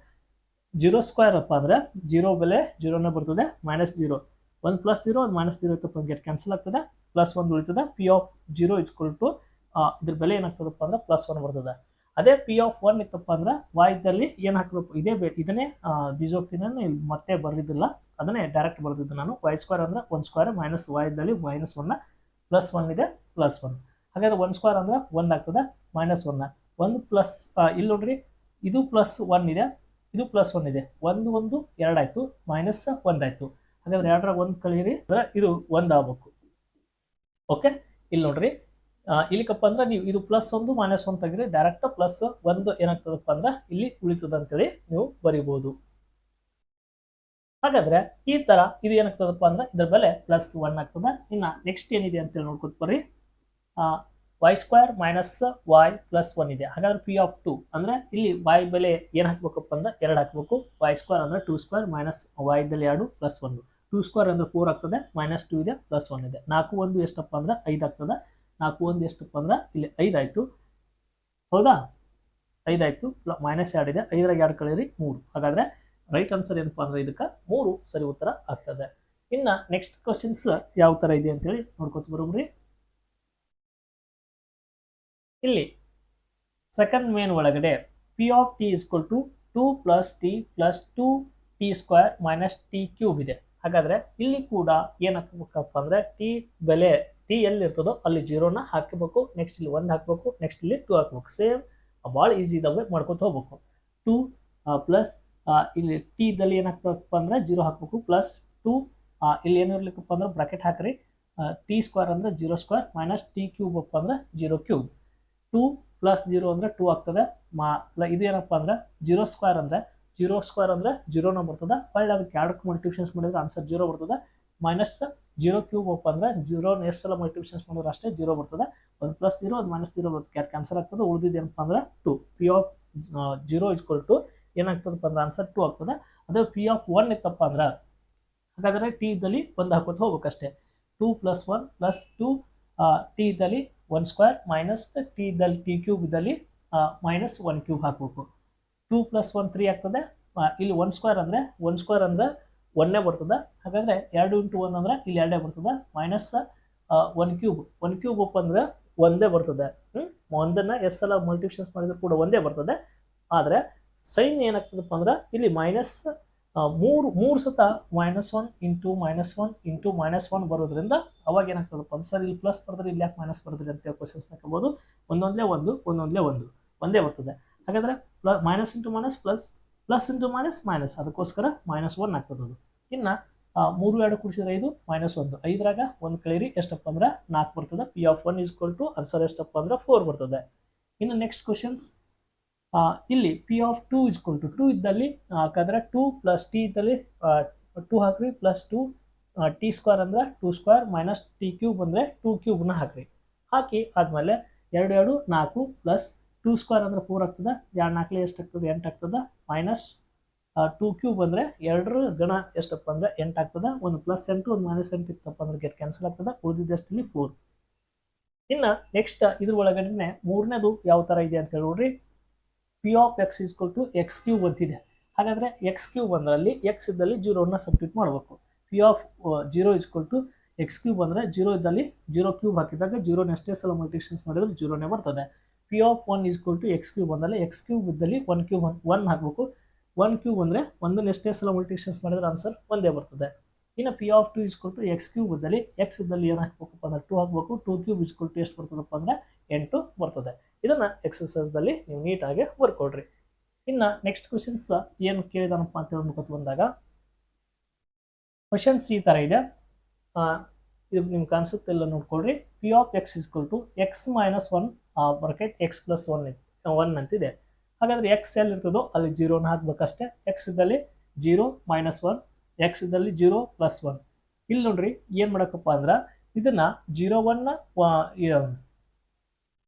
ಜೀರೋ ಸ್ಕ್ವೇರ್ ಅಪ್ಪ ಅಂದರೆ ಜೀರೋ ಬೆಲೆ ಜೀರೋನೇ ಬರ್ತದೆ ಮೈನಸ್ ಜೀರೋ ಒಂದು ಪ್ಲಸ್ ಜೀರೋ ಒಂದು ಮೈನಸ್ ಜೀರೋ ಇತ್ತಪ್ಪ ಗೆಟ್ ಕ್ಯಾನ್ಸಲ್ ಆಗ್ತದೆ ಪ್ಲಸ್ ಒಂದು ಉಳಿತದೆ P of zero is equal to ಇದ್ರ ಬೆಲೆ ಏನಾಗ್ತದಪ್ಪ ಅಂದ್ರೆ ಪ್ಲಸ್ ಒನ್ ಬರ್ತದೆ. ಅದೇ ಪಿ ಆಫ್ ಒನ್ ಇತ್ತಪ್ಪ ಅಂದ್ರೆ ವಾಯ್ದಲ್ಲಿ ಏನು ಹಾಕಬೇಕು? ಇದೇ ಬೇ ಇದನ್ನೇ ಬೀಜೋಕ್ತಿನ ಇಲ್ಲಿ ಮತ್ತೆ ಬರೆದಿದ್ದಿಲ್ಲ. ಅದನ್ನೇ ಡೈರೆಕ್ಟ್ ಬರೆದಿದ್ದು ನಾನು. ವೈ ಸ್ಕ್ವೇರ್ ಅಂದ್ರೆ ಒನ್ ಸ್ಕ್ವೇರ್ ಮೈನಸ್ ವಾಯ್ದಲ್ಲಿ ಮೈನಸ್ ಒನ್ನ ಪ್ಲಸ್ ಒನ್ ಇದೆ ಪ್ಲಸ್ ಒನ್ ಹಾಗಾದ್ರೆ ಒನ್ ಸ್ಕ್ವೇರ್ ಅಂದ್ರೆ ಒಂದು ಆಗ್ತದೆ ಮೈನಸ್ ಒನ್ನ ಒಂದು ಪ್ಲಸ್ ಇಲ್ಲಿ ನೋಡ್ರಿ, ಇದು ಪ್ಲಸ್ ಒನ್ ಇದೆ, ಇದು ಪ್ಲಸ್ ಒನ್ ಇದೆ. ಒಂದು ಒಂದು ಎರಡಾಯ್ತು ಮೈನಸ್ ಒಂದಾಯ್ತು ಹಾಗಾದ್ರೆ ಎರಡರ ಒಂದು ಕಳೀರಿ ಇದು ಒಂದು ಆಗ್ಬೇಕು. ಓಕೆ ಇಲ್ಲಿ ನೋಡ್ರಿ ಇಲ್ಲಿಕಪ್ಪ ಅಂದ್ರೆ ನೀವು ಇದು ಪ್ಲಸ್ ಒಂದು ಮೈನಸ್ ಒಂದು ತೆಗೆದ್ರೆ ಡೈರೆಕ್ಟ್ ಪ್ಲಸ್ ಒಂದು ಏನಾಗ್ತದಪ್ಪ ಅಂದ್ರೆ ಇಲ್ಲಿ ಉಳಿತದ ಅಂತೇಳಿ ನೀವು ಬರಿಬಹುದು ಹಾಗಾದ್ರೆ ಈ ತರ ಇದು ಏನಾಗ್ತದಪ್ಪ ಅಂದ್ರೆ ಇದ್ರ ಬೆಲೆ ಪ್ಲಸ್ ಒನ್ ಆಗ್ತದ. ಇನ್ನ ನೆಕ್ಸ್ಟ್ ಏನಿದೆ ಅಂತೇಳಿ ನೋಡ್ಕೊತ ಬರ್ರಿ. Y square minus Y plus one ಇದೆ. ಹಾಗಾದ್ರೆ ಪಿ ಆಫ್ ಟು ಅಂದ್ರೆ ಇಲ್ಲಿ ವಾಯ್ ಬೆಲೆ ಏನು ಹಾಕ್ಬೇಕಪ್ಪ ಅಂದ್ರೆ ಎರಡು ಹಾಕ್ಬೇಕು. ವೈ ಸ್ಕ್ವೇರ್ ಅಂದ್ರೆ ಟೂ ಸ್ಕ್ವೇರ್ ಮೈನಸ್ ವಾಯ್ ಬೆಲೆ ಎರಡು ಪ್ಲಸ್ ಒಂದು. ಟೂ ಸ್ಕ್ವೇರ್ ಅಂದ್ರೆ ಫೋರ್ ಆಗ್ತದೆ. ಮೈನಸ್ ಟೂ ಇದೆ ಪ್ಲಸ್ ಒನ್ ಇದೆ. ನಾಲ್ಕು ಒಂದು ಎಷ್ಟಪ್ಪ ಅಂದ್ರೆ ಐದು ಆಗ್ತದೆ. ನಾಲ್ಕು ಒಂದು ಎಷ್ಟಪ್ಪ ಅಂದ್ರೆ ಇಲ್ಲಿ ಐದು ಆಯಿತು. ಹೌದಾ? ಐದಾಯ್ತು ಮೈನಸ್ ಎರಡು ಇದೆ. ಐದರಾಗ ಎರಡು ಕಳೀರಿ ಮೂರು. ಹಾಗಾದ್ರೆ ರೈಟ್ ಆನ್ಸರ್ ಏನಪ್ಪ ಅಂದ್ರೆ ಇದಕ್ಕೆ ಮೂರು ಸರಿ ಉತ್ತರ ಆಗ್ತದೆ. ಇನ್ನು ನೆಕ್ಸ್ಟ್ ಕ್ವಶನ್ಸ್ ಯಾವ ಥರ ಇದೆ ಅಂತೇಳಿ ನೋಡ್ಕೊತ ಬರೋಬ್ರಿ ಇಲ್ಲಿ ಸೆಕೆಂಡ್ ಮೇನ್ ಒಳಗಡೆ P of T is equal to two plus T plus two T square minus T cube ಇದೆ. ಹಾಗಾದ್ರೆ ಇಲ್ಲಿ ಕೂಡ ಏನಾಗಬೇಕಪ್ಪ ಅಂದ್ರೆ ಟಿ ಬೆಲೆ ಟಿ ಎಲ್ಲಿ ಇರ್ತದೋ ಅಲ್ಲಿ ಜೀರೋನ ಹಾಕಬೇಕು ನೆಕ್ಸ್ಟ್ ಇಲ್ಲಿ ಒಂದು ಹಾಕಬೇಕು ನೆಕ್ಸ್ಟ್ ಇಲ್ಲಿ ಟೂ ಹಾಕ್ಬೇಕು. ಸೇಮ್ ಭಾಳ ಈಸಿ ಇದಾವೆ ಮಾಡ್ಕೊತ ಹೋಗ್ಬೇಕು. ಟೂ ಪ್ಲಸ್ ಇಲ್ಲಿ ಟಿ ಇದ್ದಲ್ಲಿ ಏನಾಗ್ತದಪ್ಪ ಅಂದ್ರೆ ಜೀರೋ ಹಾಕಬೇಕು ಪ್ಲಸ್ ಟೂ ಇಲ್ಲಿ ಏನು ಇರ್ಲಿಕ್ಕಪ್ಪ ಅಂದ್ರೆ ಬ್ರಾಕೆಟ್ ಹಾಕ್ರಿ. ಟಿ ಸ್ಕ್ವೇರ್ ಅಂದರೆ zero square minus T cube ಅಪ್ಪ ಅಂದ್ರೆ zero cube two plus zero ಅಂದರೆ ಟೂ ಆಗ್ತದೆ. ಮಾ ಇದು ಏನಪ್ಪ ಅಂದ್ರೆ ಜೀರೋ ಸ್ಕ್ವೇರ್ ಅಂದರೆ ಜೀರೋ ಸ್ಕ್ವೇರ್ ಅಂದರೆ ಜೀರೋನ ಬರ್ತದೆ. ಒಳ್ಳೆ ಅದಕ್ಕೆ ಎರಡು ಮಲ್ಟಿಪ್ಷನ್ಸ್ ಮಾಡಿದ್ರೆ ಆನ್ಸರ್ ಜೀರೋ ಬರ್ತದೆ. ಮೈನಸ್ ಜೀರೋ ಕ್ಯೂಬ್ ಓಪ್ ಅಂದರೆ ಜೀರೋ ಎಷ್ಟು ಸಲ ಮಲ್ಟಿಪ್ಷನ್ಸ್ ಮಾಡಿದ್ರೆ ಅಷ್ಟೇ ಜೀರೋ ಬರ್ತದೆ. ಒಂದು ಪ್ಲಸ್ ಜೀರೋ ಒಂದು ಮೈನಸ್ ಜೀರೋ ಬರ್ತದೆ. ಕ್ಯಾನ್ಸಲ್ ಆಗ್ತದೆ? ಉಳಿದಿದ್ದು ಏನಪ್ಪ ಅಂದ್ರೆ two P of zero is equal to ಏನಾಗ್ತದಪ್ಪ ಅಂದ್ರೆ ಆನ್ಸರ್ ಟು ಆಗ್ತದೆ. ಅದೇ ಪಿ ಆಫ್ ಒನ್ ಇತ್ತಪ್ಪ ಅಂದ್ರೆ, ಹಾಗಾದರೆ ಟಿ ಇದ್ದಲ್ಲಿ ಒಂದು ಹಾಕೋತ ಹೋಗ್ಬೇಕಷ್ಟೇ. Two plus one plus two T ಇದ್ದಲ್ಲಿ ಒನ್ ಸ್ಕ್ವೇರ್ ಮೈನಸ್ ಟಿ ಇದ್ದಲ್ಲಿ ಟಿ ಕ್ಯೂಬ್ ಇದ್ದಲ್ಲಿ ಮೈನಸ್ ಒನ್ ಕ್ಯೂಬ್ ಹಾಕಬೇಕು. ಟೂ ಪ್ಲಸ್ ಒನ್ ತ್ರೀ ಆಗ್ತದೆ. ಇಲ್ಲಿ ಒನ್ ಸ್ಕ್ವೇರ್ ಅಂದರೆ ಒನ್ ಸ್ಕ್ವೇರ್ ಅಂದರೆ ಒನ್ನೇ ಬರ್ತದೆ. ಹಾಗಾದರೆ ಎರಡು ಇಂಟು ಒನ್ ಅಂದ್ರೆ ಇಲ್ಲಿ ಎರಡೇ ಬರ್ತದೆ. Minus one cube one cube up ಅಂದ್ರೆ ಒಂದೇ ಬರ್ತದೆ. ಹ್ಞೂ ಒಂದನ್ನು ಎಸ್ ಸಲ ಮಲ್ಟಿಪ್ಷನ್ಸ್ ಮಾಡಿದ್ರು ಕೂಡ ಒಂದೇ ಬರ್ತದೆ. ಆದರೆ ಸೈನ್ ಏನಾಗ್ತದಪ್ಪ ಅಂದ್ರೆ ಇಲ್ಲಿ ಮೈನಸ್ ಮೂರು ಮೂರು ಸತ minus one into minus one into minus one ಬರೋದ್ರಿಂದ ಅವಾಗ ಏನಾಗ್ತದಪ್ಪ ಅಂದ್ರೆ ಸರ್ ಇಲ್ಲಿ ಪ್ಲಸ್ ಬರೆದ್ರೆ ಇಲ್ಲಿ ಯಾಕೆ ಮೈನಸ್ ಬರ್ತದೆ ಅಂತ ಕ್ವಶನ್ಸ್ ಹಾಕಬಹುದು. ಒಂದೊಂದೇ ಒಂದು ಒಂದೊಂದೇ ಒಂದು. ಒಂದೇ ಬರ್ತದೆ. ಹಾಗಾದರೆ ಪ್ಲ minus into minus plus plus into minus minus ಅದಕ್ಕೋಸ್ಕರ ಮೈನಸ್ ಒನ್ ಆಗ್ತದೆ ಅದು ಇನ್ನು ಮೂರು ಎರಡು ಕೂಡಿಸಿದ್ರೆ ಐದು ಮೈನಸ್ ಒಂದು. ಐದರಾಗ ಒಂದು ಕಳೀರಿ, ಎಷ್ಟಪ್ಪ ಅಂದ್ರೆ ನಾಲ್ಕು ಬರ್ತದೆ. P of one is two answer ಎಷ್ಟಪ್ಪ ಅಂದ್ರೆ ಫೋರ್ ಬರ್ತದೆ. ಇನ್ನು ನೆಕ್ಸ್ಟ್ ಕ್ವಶನ್ಸ್ ಇಲ್ಲಿ P of two is equal to two ಇದ್ದಲ್ಲಿ ಹಾಕಿದ್ರೆ ಟೂ ಪ್ಲಸ್ ಟಿ ಇದ್ದಲ್ಲಿ ಟೂ ಹಾಕ್ರಿ ಪ್ಲಸ್ ಟೂ ಟಿ ಸ್ಕ್ವೇರ್ ಅಂದ್ರೆ two square minus T cube ಅಂದರೆ ಟೂ ಕ್ಯೂಬ್ನ ಹಾಕ್ರಿ. ಹಾಕಿ ಆದಮೇಲೆ ಎರಡು ಎರಡು ನಾಲ್ಕು ಪ್ಲಸ್ ಟೂ ಸ್ಕ್ವೇರ್ ಅಂದರೆ ಫೋರ್ ಆಗ್ತದೆ. ಎರಡು ನಾಲ್ಕು ಎಷ್ಟು ಆಗ್ತದೆ? ಎಂಟು ಆಗ್ತದೆ? ಮೈನಸ್ ಟೂ ಕ್ಯೂಬ್ ಅಂದರೆ ಎರಡರ ಗಣ ಎಷ್ಟಪ್ಪ ಅಂದರೆ ಎಂಟು ಆಗ್ತದೆ, ಒಂದು ಪ್ಲಸ್ ಎಂಟು, ಒಂದು ಮೈನಸ್ ಎಂಟು ಇತ್ತಪ್ಪ ಅಂದ್ರೆ ಗೆಟ್ ಕ್ಯಾನ್ಸಲ್ ಆಗ್ತದೆ ಉಳಿದಿದ್ದಷ್ಟಲ್ಲಿ ಫೋರ್ ಇನ್ನು ನೆಕ್ಸ್ಟ್ ಇದ್ರ ಒಳಗಡೆ ಮೂರನೇದು ಯಾವ ಥರ ಇದೆ ಅಂತ ಹೇಳಿ P of x is equal to x cube ಅಂತಿದೆ. ಹಾಗಾದರೆ ಎಕ್ಸ್ ಕ್ಯೂಬ್ ಅಂದ್ರಲ್ಲಿ ಎಕ್ಸ್ ಇದ್ದಲ್ಲಿ ಜೀರೋನ ಸಬ್ಟ್ಯೂಟ್ ಮಾಡಬೇಕು. P of zero is equal to x cube ಅಂದರೆ ಜೀರೋ ಇದ್ದಲ್ಲಿ ಜೀರೋ ಕ್ಯೂಬ್ ಹಾಕಿದಾಗ ಜೀರೋ ಎಷ್ಟೇ ಸಲ ಮಲ್ಟಿಷನ್ಸ್ ಮಾಡಿದ್ರೆ ಜೀರೋನೇ ಬರ್ತದೆ. P of one is equal to x cube ಅಂದಲ್ಲಿ x cube ಇದ್ದಲ್ಲಿ ಒನ್ ಕ್ಯೂಬ್ ಒನ್ ಹಾಕಬೇಕು. ಒನ್ ಕ್ಯೂಬ್ ಅಂದರೆ ಒಂದನ್ನು ಎಷ್ಟೇ ಸಲ ಮಲ್ಟಿಪ್ಲಿಕೇಶನ್ಸ್ ಮಾಡಿದ್ರೆ ಆನ್ಸರ್ ಒಂದೇ ಬರ್ತದೆ. ಇನ್ನು P of two is equal to x cube ಇದ್ದಲ್ಲಿ ಎಕ್ಸ್ ಇದ್ದಲ್ಲಿ ಏನು ಹಾಕ್ಬೇಕಪ್ಪ ಅಂದ್ರೆ ಟೂ ಹಾಕ್ಬೇಕು. ಟು ಕ್ಯೂಬ್ ಇಸ್ಕೊಲ್ ಟು ಎಷ್ಟು ಬರ್ತದಪ್ಪ ಅಂದರೆ ಎಂಟು ಬರ್ತದೆ. ಇದನ್ನು ಎಕ್ಸಸೈಸ್ದಲ್ಲಿ ನೀವು ನೀಟಾಗಿ ಬರ್ಕೊಡ್ರಿ. ಇನ್ನು ನೆಕ್ಸ್ಟ್ ಕ್ವಶನ್ಸ್ ಏನು ಕೇಳಿದಾನಪ್ಪ ಅಂತ ಹೇಳ್ಕೊತ ಬಂದಾಗ ಕ್ವಶನ್ಸ್ ಈ ಥರ ಇದೆ. ಇದು ನಿಮ್ಗೆ ಕಾಣಿಸುತ್ತೆ ಇಲ್ಲ ನೋಡ್ಕೊಳ್ರಿ. P of x is equal to x minus one bracket x plus one one ಅಂತಿದೆ. ಹಾಗಾದ್ರೆ ಎಕ್ಸ್ ಎಲ್ಲಿ ಇರ್ತದೋ ಅಲ್ಲಿ ಜೀರೋನ ಹಾಕ್ಬೇಕಷ್ಟೇ. ಎಕ್ಸ್ ಇದ್ದಲ್ಲಿ ಜೀರೋ ಮೈನಸ್ ಒನ್ ಎಕ್ಸ್ ಇದ್ದಲ್ಲಿ ಜೀರೋ ಪ್ಲಸ್ ಒನ್ ಇಲ್ಲಿ ನೋಡ್ರಿ, ಏನು ಮಾಡೋಕ್ಕಪ್ಪ ಅಂದ್ರೆ ಇದನ್ನ ಜೀರೋ ಒನ್ನ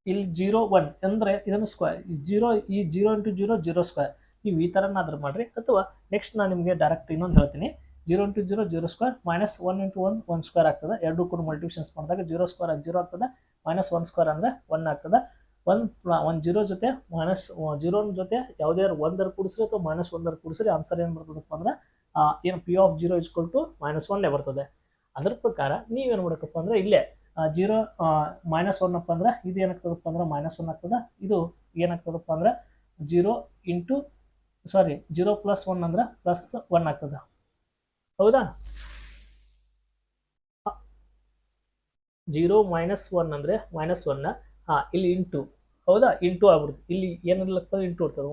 ಇಲ್ಲಿ ಜೀರೋ ಒನ್ ಅಂದರೆ ಇದನ್ನು ಸ್ಕ್ವೇರ್ ಜೀರೋ ಈ zero into zero zero square ನೀವು ಈ ಥರನಾದ್ರೂ ಮಾಡಿರಿ, ಅಥವಾ ನೆಕ್ಸ್ಟ್ ನಾನು ನಿಮಗೆ ಡೈರೆಕ್ಟ್ ಇನ್ನೊಂದು ಹೇಳ್ತೀನಿ. Zero into zero zero square minus one into one one square ಆಗ್ತದೆ. ಎರಡು ಕೂಡ ಮಲ್ಟಿಪ್ಷನ್ಸ್ ಮಾಡಿದಾಗ ಜೀರೋ ಸ್ಕ್ವೇರ್ ಜೀರೋ ಆಗ್ತದೆ. ಮೈನಸ್ ಒನ್ ಸ್ಕ್ವೇರ್ ಅಂದರೆ ಒನ್ ಆಗ್ತದೆ. ಒನ್ ಒಂದು ಜೀರೋ ಜೊತೆ ಮೈನಸ್ ಜೀರೋನ ಜೊತೆ ಯಾವುದೇ ಒಂದರ ಕೂಡಿಸ್ರಿ ಅಥವಾ ಮೈನಸ್ ಒಂದರ ಕೂಡಿಸ್ರಿ ಆನ್ಸರ್ ಏನು ಬರ್ತದಪ್ಪ ಅಂದ್ರೆ ಏನು P of zero is equal to minus ಒನ್ನೇ ಬರ್ತದೆ. ಅದ್ರ ಪ್ರಕಾರ ನೀವೇನು ಮಾಡಬೇಕಪ್ಪ ಅಂದರೆ ಇಲ್ಲೇ ಜೀರೋ ಮೈನಸ್ ಒನ್ ಅಪ್ಪ ಅಂದ್ರೆ ಇದು ಏನಾಗ್ತದಪ್ಪ ಅಂದ್ರೆ ಮೈನಸ್ ಒನ್ ಆಗ್ತದೆ, ಇದು ಏನಾಗ್ತದಪ್ಪ ಅಂದ್ರೆ zero into sorry zero plus one ಅಂದ್ರೆ ಪ್ಲಸ್ ಒನ್ ಆಗ್ತದೆ. ಹೌದಾ? ಜೀರೋ ಮೈನಸ್ ಒನ್ ಅಂದರೆ ಮೈನಸ್ ಒನ್ನ ಹಾಂ, ಇಲ್ಲಿ ಇಂಟು. ಹೌದಾ? ಇಂಟು ಆಗ್ಬಿಡ್ತದೆ. ಇಲ್ಲಿ ಏನಿಲ್ಲ ಇಂಟು ಇರ್ತದೆ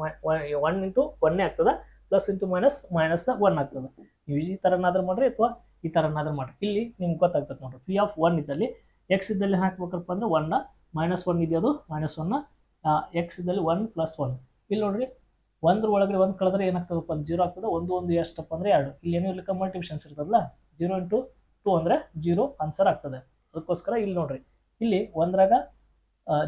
ಒನ್ ಇಂಟು ಒನ್ನೇ ಆಗ್ತದೆ? Plus into minus minus one ಆಗ್ತದೆ. ನೀವು ಈ ಥರನಾದ್ರೂ ಮಾಡ್ರಿ ಅಥವಾ ಈ ಥರನಾದ್ರೂ ಮಾಡ್ರಿ. ಇಲ್ಲಿ ನಿಮ್ಗೆ ಗೊತ್ತಾಗ್ತದೆ ನೋಡ್ರಿ. ಪಿ ಆಫ್ ಒನ್ ಇದ್ದಲ್ಲಿ ಎಕ್ಸ್ ಇದ್ದಲ್ಲಿ ಹಾಕ್ಬೇಕಪ್ಪ ಅಂದ್ರೆ ಒನ್ನ ಮೈನಸ್ ಒನ್ ಇದೆಯೋದು ಮೈನಸ್ ಒನ್ನ ಎಕ್ಸ್ ಇದ್ದಲ್ಲಿ ಒನ್ ಪ್ಲಸ್ ಒನ್ ಇಲ್ಲಿ ನೋಡ್ರಿ, ಒಂದ್ರ ಒಳಗಡೆ ಒಂದು ಕಳೆದ್ರೆ ಏನಾಗ್ತದಪ್ಪ ಜೀರೋ ಆಗ್ತದೆ. ಒಂದು ಒಂದು ಎಷ್ಟಪ್ಪ ಅಂದರೆ ಎರಡು. ಇಲ್ಲಿ ಏನೂ ಇರ್ಲಿಕ್ಕೆ ಮಲ್ಟಿಪ್ಷನ್ಸ್ ಇರ್ತದಲ್ಲ? ಜೀರೋ ಇಂಟು ಟು ಅಂದರೆ ಜೀರೋ ಆನ್ಸರ್ ಆಗ್ತದೆ. ಅದಕ್ಕೋಸ್ಕರ ಇಲ್ಲಿ ನೋಡ್ರಿ. ಇಲ್ಲಿ ಒಂದ್ರಾಗ